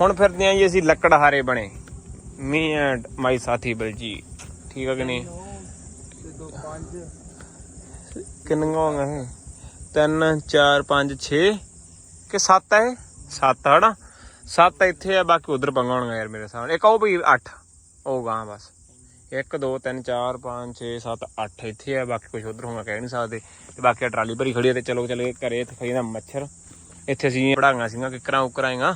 [SPEAKER 1] ਹੁਣ ਫਿਰਦੇ ਆਂ ਜੀ ਅਸੀਂ ਲੱਕੜ ਹਾਰੇ ਬਣੇ। ਮੀ ਐਂਡ ਮਾਈ ਸਾਥੀ ਬਲਜੀ ਠੀਕ ਹੈ ਕਿ ਨਹੀਂ? ਕਿੰਨੀਆਂ ਹੋਣਗੀਆਂ ਇਹ? ਤਿੰਨ, ਚਾਰ, ਪੰਜ 6 ਕਿ 7 ਹੈ 7 ਹਨਾ? 7 ਇੱਥੇ ਆ, ਬਾਕੀ ਉਧਰ ਪੰਗਾ ਹੋਣਗਾ ਯਾਰ ਮੇਰੇ ਸਾਹਮਣੇ। ਇੱਕ ਉਹ ਵੀ 8 ਉਹ ਗਾਂ ਬਸ। 1 2 3 4 5 6 7 8 ਇੱਥੇ ਆ। ਬਾਕੀ ਕੁਝ ਉਧਰ ਹੋਣਾ ਕਹਿ ਨਹੀਂ ਸਕਦੇ। ਤੇ ਬਾਕੀ ਆਹ ਟਰਾਲੀ ਭਰੀ ਖੜੀ ਹੈ ਤੇ ਚਲੋ ਚਲੇ ਘਰੇ ਇੱਥੇ ਖੜੀ ਦਾ ਮੱਛਰ। ਇੱਥੇ ਅਸੀਂ ਪੜਾਈਆਂ ਸੀਗੀਆਂ ਕਿਕਰਾਂ ਉਕਰਾਈਆਂ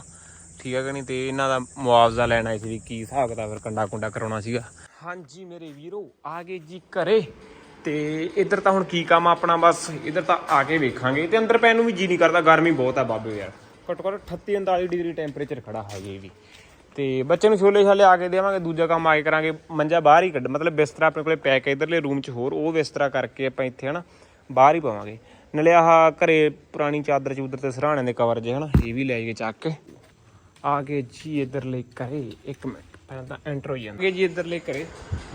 [SPEAKER 1] ਠੀਕ ਹੈ ਕਿ ਨਹੀਂ? ਤੇ ਇਹਨਾਂ ਦਾ ਮੁਆਵਜ਼ਾ ਲੈਣਾ ਸੀ ਵੀ ਕੀ ਹਿਸਾਬ ਕਿਤਾਬ ਫਿਰ ਕੰਡਾ ਕੁੰਡਾ ਕਰਾਉਣਾ ਸੀਗਾ। ਹਾਂਜੀ ਮੇਰੇ ਵੀਰੋ, ਆ ਗਏ ਜੀ ਘਰੇ। ਤੇ ਇੱਧਰ ਤਾਂ ਹੁਣ ਕੀ ਕੰਮ ਆਪਣਾ, ਬਸ ਇੱਧਰ ਤਾਂ ਆ ਕੇ ਵੇਖਾਂਗੇ। ਤੇ ਅੰਦਰ ਪੈਣ ਨੂੰ ਵੀ ਜੀ ਨਹੀਂ ਕਰਦਾ, ਗਰਮੀ ਬਹੁਤ ਆ ਬਾਬੇ ਯਾਰ। ਘੱਟੋ ਘੱਟ 38 39 ਡਿਗਰੀ ਟੈਂਪਰੇਚਰ ਖੜਾ ਹੈ ਇਹ ਵੀ। ਤੇ ਬੱਚੇ ਨੂੰ ਛੋਲੇ ਛਾਲੇ ਆ ਕੇ ਦੇਵਾਂਗੇ, ਦੂਜਾ ਕੰਮ ਆ ਕੇ ਕਰਾਂਗੇ, ਮੰਜਾ ਬਾਹਰ ਹੀ ਕੱਢ, ਮਤਲਬ ਬਿਸਤਰਾ ਆਪਣੇ ਕੋਲੇ ਪੈਕ ਹੈ ਇਧਰਲੇ ਰੂਮ 'ਚ ਹੋਰ, ਉਹ ਬਿਸਤਰਾ ਕਰਕੇ ਆਪਾਂ ਇੱਥੇ ਹਨਾ, ਬਾਹਰ ਹੀ ਪਾਵਾਂਗੇ। ਨਾਲੇ ਆਹ ਘਰੇ ਪੁਰਾਣੀ ਚਾਦਰ ਚੂਦਰ ਤੇ ਸਰਾਣੇ ਦੇ ਕਵਰ ਜੇ ਹਨਾ, ਇਹ ਵੀ ਲੈ ਕੇ ਚੱਕ ਕੇ। ਆ ਗਏ ਜੀ ਇਧਰਲੇ ਘਰੇ, ਇੱਕ ਮਿੰਟ, ਪਹਿਲਾਂ ਤਾਂ ਐਂਟਰ ਹੋਈ ਜਾਂਦਾ ਜੀ ਇਧਰਲੇ ਘਰੇ।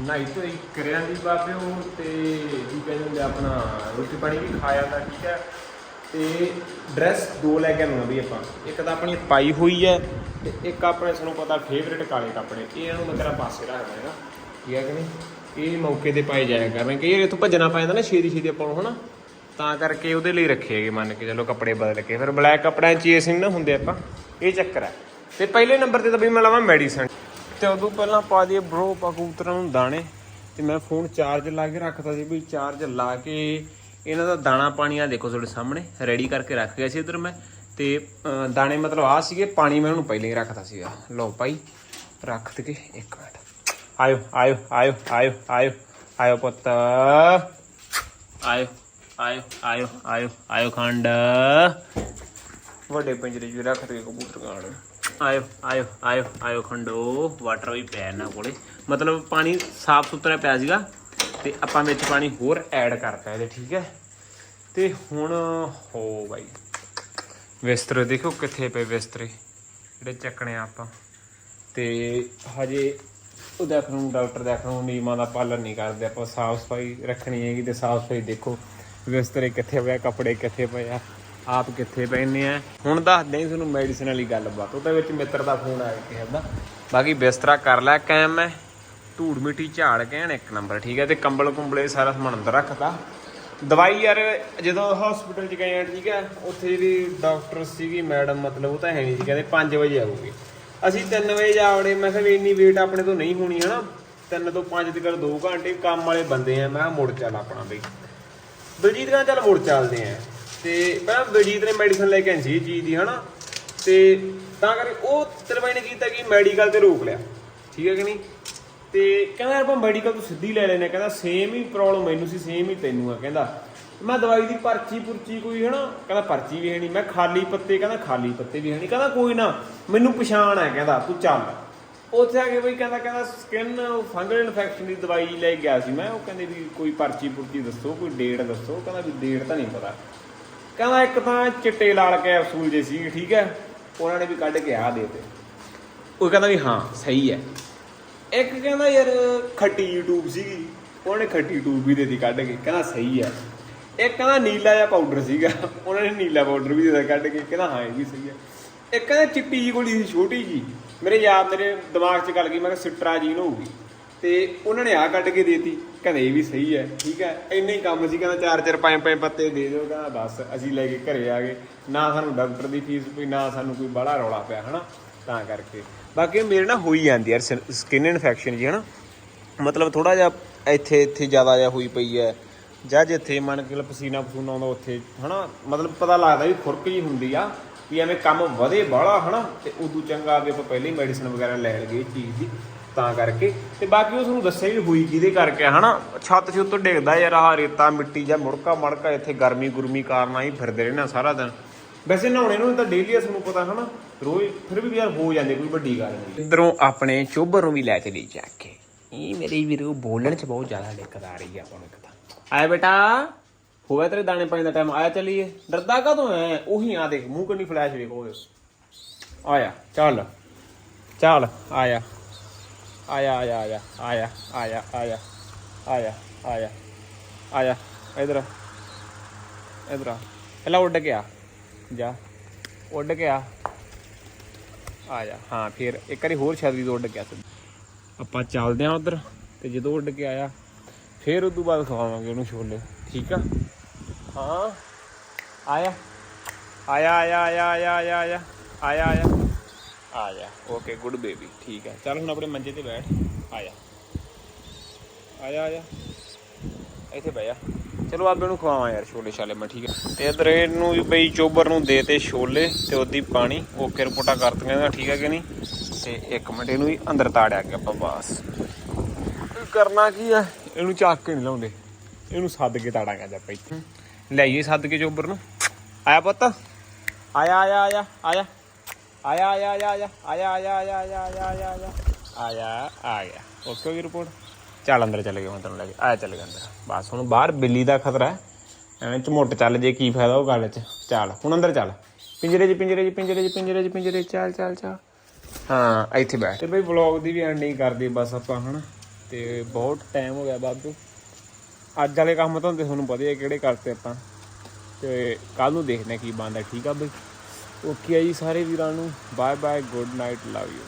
[SPEAKER 1] ਨਾਈ ਤੋਂ ਕਰਿਆਂ ਦੀ ਬਾਬੇ ਉਹ ਤੇ ਜੀ ਕਹਿੰਦੇ ਆਪਣਾ, ਰੋਟੀ ਪਾਣੀ ਵੀ ਖਾਇਆ ਤਾਂ ਠੀਕ ਹੈ ਤੇ ਡਰੈਸ ਦੋ ਲੈ ਕੇ ਆਉਣਾ ਵੀ ਆਪਾਂ। ਇੱਕ ਤਾਂ ਆਪਣੀ ਪਾਈ ਹੋਈ ਹੈ ਤੇ ਇੱਕ ਆਪਣੇ ਸਾਨੂੰ ਪਤਾ ਫੇਵਰੇਟ ਕਾਲੇ ਕੱਪੜੇ। ਇਹ ਇਹਨੂੰ ਮੈਂ ਤੇਰਾ ਪਾਸੇ ਰੱਖਦਾ ਹੈਗਾ। ਠੀਕ ਹੈ ਕਿ ਨਹੀਂ? ਇਹ ਮੌਕੇ ਤੇ ਪਾਏ ਜਾਇਆ ਕਰਨੇ ਕਈ ਵਾਰ ਇੱਥੋਂ ਭੱਜਣਾ ਪੈ ਜਾਂਦਾ ਨਾ ਛੇਤੀ ਛੇਤੀ ਆਪਾਂ ਨੂੰ, ਹਨਾ? ਤਾਂ ਕਰਕੇ ਉਹਦੇ ਲਈ ਰੱਖੇ ਹੈਗੇ ਮੰਨ ਕੇ ਚਲੋ ਕੱਪੜੇ ਬਦਲ ਕੇ। ਫਿਰ ਬਲੈਕ ਕੱਪੜਿਆਂ 'ਚ ਚੇਸਿੰਗ ਨਾ ਹੁੰਦੇ ਆਪਾਂ। ਇਹ ਚੱਕਰ ਹੈ ਤੇ ਪਹਿਲੇ ਨੰਬਰ ਤੇ ਤਾਂ ਬਈ ਮੈਂ ਲਾਵਾਂ ਮੈਡੀਸਨ ਤੇ ਉਦੋਂ ਪਹਿਲਾਂ ਪਾ ਦਈਏ ਬ్రో ਪਾ ਕਬੂਤਰਾਂ ਨੂੰ ਦਾਣੇ। ਤੇ ਮੈਂ ਫੋਨ ਚਾਰਜ ਲਾ ਕੇ ਰੱਖਦਾ ਸੀ ਵੀ ਚਾਰਜ ਲਾ ਕੇ ਇਹਨਾਂ ਦਾ ਦਾਣਾ ਪਾਣੀ ਆ ਦੇਖੋ ਤੁਹਾਡੇ ਸਾਹਮਣੇ ਰੈਡੀ ਕਰਕੇ ਰੱਖ ਗਿਆ ਸੀ ਇਧਰ ਮੈਂ। ਤੇ ਦਾਣੇ ਮਤਲਬ ਆ ਸੀਗੇ, ਪਾਣੀ ਮੈਂ ਉਹਨੂੰ ਪਹਿਲੇ ਹੀ ਰੱਖਦਾ ਸੀਗਾ। ਲਓ ਭਾਈ, ਰੱਖ ਕੇ ਇੱਕ ਮਿੰਟ। ਆਇਓ ਆਇਓ ਆਇਓ ਆਇਓ ਆਇਓ ਆਇਓ ਪੁੱਤ। ਆਇਓ ਆਇਓ ਆਇਓ ਆਇਓ ਆਇਓ ਖੰਡ। ਵੱਡੇ ਪਿੰਜਰੇ 'ਚ ਰੱਖ ਤੇ ਕਬੂਤਰ ਗਾਣ ਆਇਓ ਆਇਓ ਆਇਓ ਆਇਓ ਖੰਡੋ ਵਾਟਰ ਵੀ ਪਿਆ ਇਹਨਾਂ ਕੋਲੇ। ਮਤਲਬ ਪਾਣੀ ਸਾਫ਼ ਸੁਥਰਾ ਪਿਆ ਸੀਗਾ, ਤੇ ਆਪਾਂ ਵਿੱਚ ਪਾਣੀ ਹੋਰ ਐਡ ਕਰਤਾ ਇਹਦੇ, ਠੀਕ ਹੈ? ਤੇ ਹੁਣ, ਹੋ ਬਾਈ। ਬਿਸਤਰੇ ਦੇਖੋ ਕਿੱਥੇ ਪਏ ਬਿਸਤਰੇ, ਜਿਹੜੇ ਚੱਕਣੇ ਆ ਆਪਾਂ। ਤੇ ਹਜੇ ਉਹ ਦੇਖ ਨੂੰ ਡਾਕਟਰ ਦੇਖ ਨੂੰ ਨਿਯਮਾਂ ਦਾ ਪਾਲਣ ਨਹੀਂ ਕਰਦੇ ਆਪਾਂ। ਸਾਫ਼ ਸਫ਼ਾਈ ਰੱਖਣੀ ਹੈਗੀ ਤੇ ਸਾਫ਼ ਸਫ਼ਾਈ ਦੇਖੋ, ਬਿਸਤਰੇ ਕਿੱਥੇ ਪਏ ਕੱਪੜੇ ਕਿੱਥੇ ਪਏ ਆ। ਆਪ ਕਿੱਥੇ ਪੈਨੇ ਆ? ਹੁਣ ਦੱਸਦੇ ਹਾਂ ਤੁਹਾਨੂੰ ਮੈਡੀਸਨ ਵਾਲੀ ਗੱਲਬਾਤ ਉਹਦੇ ਵਿੱਚ ਮਿੱਤਰ ਦਾ ਫੋਨ ਆ ਕਿਸੇ ਦਾ ਬਾਕੀ ਬਿਸਤਰਾ ਕਰ ਲੈ, ਕਾਇਮ ਮੈਂ ਧੂੜ ਮਿੱਟੀ ਝਾੜ ਕੇ ਐਨ ਇੱਕ ਨੰਬਰ ਠੀਕ ਹੈ ਤੇ ਕੰਬਲ ਕੁੰਬਲੇ ਸਾਰਾ ਸਮਾਨ ਅੰਦਰ ਰੱਖਤਾ। ਦਵਾਈ ਯਾਰ, ਜਦੋਂ ਹਸਪੀਟਲ ਚ ਗਏ ਆ, ਠੀਕ ਹੈ ਉੱਥੇ ਜਿਹੜੀ ਡਾਕਟਰ ਸੀਗੀ ਮੈਡਮ ਮਤਲਬ ਉਹ ਤਾਂ ਹੈ ਨਹੀਂ ਸੀ, ਕਹਿੰਦੇ 5 ਵਜੇ ਆਊਗੀ। ਅਸੀਂ 3 ਵਜੇ ਜਾਵੜੇ ਮੈਂ ਕਿਹਾ ਵੀ ਇੰਨੀ ਵੇਟ ਆਪਣੇ ਤੋਂ ਨਹੀਂ ਹੋਣੀ, ਹਨਾ। 3 ਤੋਂ 5 ਤੱਕ 2 ਘੰਟੇ ਕੰਮ ਵਾਲੇ ਬੰਦੇ ਆ, ਮੈਂ ਕਿਹਾ ਮੁੜ ਚੱਲ ਆਪਣਾ ਬਈ। ਦਲਜੀਤ ਕਹਿੰਦਾ, ਚੱਲ ਮੁੜ ਚੱਲਦੇ ਆ। ਤੇ ਪਹਿਲਾਂ ਬਲਜੀਤ ਨੇ ਮੈਡੀਸਨ ਲੈ ਕੇ ਆਈ ਸੀ ਇਹ ਚੀਜ਼ ਦੀ, ਹਨਾ? ਤੇ ਤਾਂ ਕਰਕੇ ਉਹ ਤਲਵਾਈ ਨੇ ਕੀਤਾ ਕਿ ਮੈਡੀਕਲ ਤੇ ਰੋਕ ਲਿਆ। ਠੀਕ ਹੈ ਕਿ ਨਹੀਂ? ਤੇ ਕਹਿੰਦਾ ਯਾਰ ਆਪਾਂ ਮੈਡੀਕਲ ਤੋਂ ਸਿੱਧੀ ਲੈ ਲੈਨੇ ਕਹਿੰਦਾ ਸੇਮ ਹੀ ਪ੍ਰੋਬਲਮ ਮੈਨੂੰ ਸੀ ਸੇਮ ਹੀ ਤੈਨੂੰ ਆ, ਕਹਿੰਦਾ। ਮੈਂ ਦਵਾਈ ਦੀ ਪਰਚੀ ਪੁਰਚੀ ਕੋਈ, ਹਨਾ? ਕਹਿੰਦਾ ਪਰਚੀ ਵੀ ਹੈ ਨਹੀਂ। ਮੈਂ ਖਾਲੀ ਪੱਤੇ, ਕਹਿੰਦਾ ਖਾਲੀ ਪੱਤੇ ਵੀ ਹੈ ਨਹੀਂ। ਕਹਿੰਦਾ ਕੋਈ ਨਾ, ਮੈਨੂੰ ਪਛਾਣ ਹੈ, ਕਹਿੰਦਾ, ਤੂੰ ਚੱਲ। ਉੱਥੇ ਆ ਕੇ ਬਈ ਕਹਿੰਦਾ ਕਹਿੰਦਾ ਸਕਿਨ ਫੰਗਲ ਇਨਫੈਕਸ਼ਨ ਦੀ ਦਵਾਈ ਲੈ ਕੇ ਗਿਆ ਸੀ ਮੈਂ। ਉਹ ਕਹਿੰਦੇ ਵੀ ਕੋਈ ਪਰਚੀ ਪੁਰਚੀ ਦੱਸੋ, ਕੋਈ ਡੇਟ ਦੱਸੋ। ਕਹਿੰਦਾ ਵੀ ਡੇਟ ਤਾਂ ਨਹੀਂ ਪਤਾ। ਕਹਿੰਦਾ ਇੱਕ ਤਾਂ ਚਿੱਟੇ ਲਾਲ ਕੈਪਸੂਲ ਜੇ ਸੀ ਠੀਕ ਹੈ? ਉਹਨਾਂ ਨੇ ਵੀ ਕੱਢ ਕੇ ਆ ਦੇਤੇ। ਉਹ ਕਹਿੰਦਾ ਵੀ ਹਾਂ, ਸਹੀ ਹੈ। ਇੱਕ ਕਹਿੰਦਾ ਯਾਰ, ਖੱਟੀ YouTube ਸੀਗੀ। ਉਹਨੇ ਖੱਟੀ ਟੂਬ ਵੀ ਦੇਤੀ ਕੱਢ ਕੇ। ਕਹਿੰਦਾ ਸਹੀ ਹੈ। ਇੱਕ ਕਹਿੰਦਾ ਨੀਲਾ ਜਿਹਾ ਪਾਊਡਰ ਸੀਗਾ। ਉਹਨਾਂ ਨੇ ਨੀਲਾ ਪਾਊਡਰ ਵੀ ਦੇਤਾ ਕੱਢ ਕੇ। ਕਹਿੰਦਾ ਹਾਂ, ਇਹ ਵੀ ਸਹੀ ਹੈ। ਇੱਕ ਕਹਿੰਦਾ ਚਿੱਟੀ ਜੀ ਗੋਲੀ ਸੀ, ਛੋਟੀ ਜੀ ਮੇਰੇ ਯਾਦ ਮੇਰੇ ਦਿਮਾਗ 'ਚ ਗੱਲ ਗਈ, ਮੈਂ ਕਿਹਾ ਸਿਟਰਾਜੀਨ ਹੋਊਗੀ। ਤੇ ਉਹਨਾਂ ਨੇ ਆ ਕੱਢ ਕੇ ਦੇਤੀ। ਕਹਿੰਦੇ ਇਹ ਵੀ ਸਹੀ ਹੈ, ਠੀਕ ਹੈ। ਇੰਨੇ ਹੀ ਕੰਮ ਸੀ, ਕਹਿੰਦਾ ਚਾਰ ਚਾਰ ਪੰਜ ਪੰਜ ਪੱਤੇ ਦੇ ਦਿਓ, ਕਹਿੰਦਾ ਬਸ ਅਸੀਂ ਲੈ ਕੇ ਘਰੇ ਆ ਗਏ। ਨਾ ਸਾਨੂੰ ਡਾਕਟਰ ਦੀ ਫੀਸ ਪਈ, ਨਾ ਸਾਨੂੰ ਕੋਈ ਬੜਾ ਰੌਲਾ ਪਿਆ, ਹਨਾ? ਤਾਂ ਕਰਕੇ। ਬਾਕੀ ਮੇਰੇ ਨਾਲ ਹੋਈ ਜਾਂਦੀ ਯਾਰ ਸਕਿਨ ਇਨਫੈਕਸ਼ਨ ਜੀ, ਹਨਾ? ਮਤਲਬ ਥੋੜਾ ਜਿਹਾ ਇੱਥੇ ਇੱਥੇ ਜ਼ਿਆਦਾ ਜਿਹਾ ਹੋਈ ਪਈ ਹੈ। ਜਾਂ ਜਿੱਥੇ ਮਨ ਕੇ ਪਸੀਨਾ ਪਸੂਨਾ ਆਉਂਦਾ ਉੱਥੇ, ਹਨਾ? ਮਤਲਬ ਪਤਾ ਲੱਗਦਾ ਵੀ ਖੁਰਕ ਜੀ ਹੁੰਦੀ ਆ, ਵੀ ਐਵੇਂ ਕੰਮ ਵਧੇ ਬਾਹਲਾ, ਹਨਾ? ਤੇ ਉਦੋਂ ਚੰਗਾ ਵੀ ਆਪਾਂ ਪਹਿਲਾਂ ਹੀ ਮੈਡੀਸਨ ਵਗੈਰਾ ਲੈ ਲਈਏ ਚੀਜ਼ ਦੀ। ਤਾਂ ਕਰਕੇ ਤੇ ਬਾਕੀ ਉਸ ਨੂੰ ਦੱਸਿਆ ਵੀ ਹੋਈ ਕਿਹਦੇ ਕਰਕੇ ਹਨਾ? ਛੱਤ ਛੁੱਤ ਡਿੱਗਦਾ ਯਾਰ, ਆਹ ਰੇਤਾ, ਮਿੱਟੀ ਜਾਂ ਮੁੜਕਾ ਮੜਕਾ, ਇੱਥੇ ਗਰਮੀ ਗੁਰਮੀ ਕਾਰਨ ਆਈ ਫਿਰਦੇ ਰਹਿਣਾ ਸਾਰਾ ਦਿਨ। ਵੈਸੇ ਨਹਾਉਣੇ ਨੂੰ ਤਾਂ ਡੇਲੀ ਤੁਹਾਨੂੰ ਪਤਾ, ਹਨਾ? ਰੋਜ਼ ਫਿਰ ਵੀ ਯਾਰ ਹੋ ਜਾਂਦੇ, ਕੋਈ ਵੱਡੀ ਗੱਲ ਨਹੀਂ। ਇਧਰੋਂ ਆਪਣੇ ਚੋਬਰ ਨੂੰ ਵੀ ਲੈ ਕੇ ਲਈ ਜਾ ਕੇ। ਇਹ ਮੇਰੇ ਵੀਰੋ ਬੋਲਣ ਚ ਬਹੁਤ ਜ਼ਿਆਦਾ ਦਿੱਕਤ ਆ ਰਹੀ ਆ ਆਪਾਂ ਨੂੰ ਇੱਕ ਤਾਂ। ਆਇਆ ਬੇਟਾ ਹੋ ਗਿਆ ਤੇਰੇ ਦਾਣੇ ਪਾਣੀ ਦਾ ਟਾਈਮ ਆਇਆ ਚੱਲੀਏ। ਡਰਦਾ ਕਦੋਂ ਐ? ਉਹੀ ਆ ਦੇਖ, ਮੂੰਹ ਕੰਨੀ ਫਲੈਸ਼ ਵੇਖੋ। ਆਇਆ, ਚੱਲ ਚੱਲ, ਆਇਆ। ਆਇਆ ਆਇਆ ਆਇਆ ਆਇਆ ਆਇਆ ਆਇਆ ਆਇਆ ਆਇਆ ਆਇਆ ਇਧਰ ਇਧਰ ਆ ਪਹਿਲਾਂ ਉੱਡ ਕੇ ਆ ਜਾ ਉੱਡ ਕੇ ਆ ਆ ਜਾ ਹਾਂ ਫਿਰ ਇੱਕ ਵਾਰੀ ਹੋਰ ਛਤਰੀ ਤੋਂ ਉੱਡ ਕੇ ਆ ਆਪਾਂ ਚੱਲਦੇ ਆਂ ਉਧਰ ਤੇ ਜਦੋਂ ਉੱਡ ਕੇ ਆਇਆ ਫਿਰ ਉਦੋਂ ਬਾਅਦ ਖਵਾਵਾਂਗੇ ਉਹਨੂੰ ਛੋਲੇ ਠੀਕ ਆ ਹਾਂ ਆਇਆ ਆਇਆ ਆਇਆ ਆਇਆ ਆਇਆ ਆਇਆ ਆਇਆ ਆਇਆ ਆਇਆ ਆਇਆ ਓਕੇ ਗੁੱਡ ਬੇਬੀ ਠੀਕ ਹੈ ਚੱਲ ਹੁਣ ਆਪਣੇ ਮੰਜੇ ਤੇ ਬੈਠ। ਆਇਆ ਆਇਆ ਆਇਆ ਇੱਥੇ ਬਹਿ ਜਾ। ਚਲੋ ਆਪ ਇਹਨੂੰ ਖਵਾਵਾਂ ਯਾਰ ਛੋਲੇ ਛਾਲੇ ਮੈਂ, ਠੀਕ ਹੈ ਤੇ ਇਧਰ ਇਹਨੂੰ ਵੀ ਬਈ ਚੋਬਰ ਨੂੰ ਦੇ ਤੇ ਛੋਲੇ ਤੇ ਉਹਦੀ ਪਾਣੀ। ਓਕੇ ਰਿਪੋਰਟਾਂ ਕਰਤੀਆਂ ਇਹਦਾ ਠੀਕ ਹੈ ਕਿ ਨਹੀਂ? ਤੇ ਇੱਕ ਮਿੰਟ ਇਹਨੂੰ ਵੀ ਅੰਦਰ ਤਾੜਿਆ ਗਿਆ ਆਪਾਂ, ਬਸ। ਕਰਨਾ ਕੀ ਹੈ ਇਹਨੂੰ ਚੱਕ ਕੇ ਨਹੀਂ ਲਾਉਂਦੇ। ਇਹਨੂੰ ਸੱਦ ਕੇ ਤਾੜਾਂਗੇ ਅੱਜ ਆਪਾਂ ਲੈ ਲਿਆਈਏ ਸੱਦ ਕੇ ਚੋਬਰ ਨੂੰ। ਆਇਆ ਪੁੱਤ। ਆਇਆ ਆਇਆ ਆਇਆ ਆਇਆ। ਆਇਆ ਆਇਆ ਆਇਆ ਆਇਆ ਆਇਆ ਆਇਆ ਆਇਆ ਆਇਆ ਆਇਆ ਆਇਆ ਆਇਆ ਆਇਆ ਆ ਗਿਆ ਓਕੇ ਹੋ ਗਈ ਰਿਪੋਰਟ ਚੱਲ ਅੰਦਰ ਚੱਲ ਗਏ, ਹੁਣ ਤੈਨੂੰ ਲੈ ਕੇ। ਆਇਆ, ਚੱਲ ਗਿਆ ਅੰਦਰ। ਬਸ, ਹੁਣ ਬਾਹਰ ਬਿੱਲੀ ਦਾ ਖਤਰਾ ਹੈ। ਐਵੇਂ ਝਮੁੱਟ ਚੱਲ ਜੇ ਕੀ ਫਾਇਦਾ ਉਹ ਗੱਲ 'ਚ। ਚੱਲ, ਹੁਣ ਅੰਦਰ ਚੱਲ। ਪਿੰਜਰੇ 'ਚ ਪਿੰਜਰੇ 'ਚ ਪਿੰਜਰੇ 'ਚ ਪਿੰਜਰੇ 'ਚ ਪਿੰਜਰੇ 'ਚ। ਚੱਲ ਚੱਲ ਚੱਲ। ਹਾਂ, ਇੱਥੇ ਬੈਠ। ਤੇ ਬਈ ਵਲੌਗ ਦੀ ਵੀ ਐਂਡਿੰਗ ਕਰਦੇ ਬਸ ਆਪਾਂ, ਹਨਾ? ਤੇ ਬਹੁਤ ਟਾਈਮ ਹੋ ਗਿਆ ਬਾਬੂ। ਅੱਜ ਵਾਲੇ ਕੰਮ ਤਾਂ ਹੁੰਦੇ, ਤੁਹਾਨੂੰ ਪਤਾ ਹੀ ਹੈ ਕਿਹੜੇ ਕਰਤੇ ਆਪਾਂ। ਤੇ ਕੱਲ ਨੂੰ ਦੇਖਦੇ ਹਾਂ ਕੀ ਬਣਦਾ। ਠੀਕ ਆ ਬਈ? ਓਕੇ ਆ ਜੀ ਸਾਰੇ ਵੀਰਾਂ ਨੂੰ। Bye bye good night love you.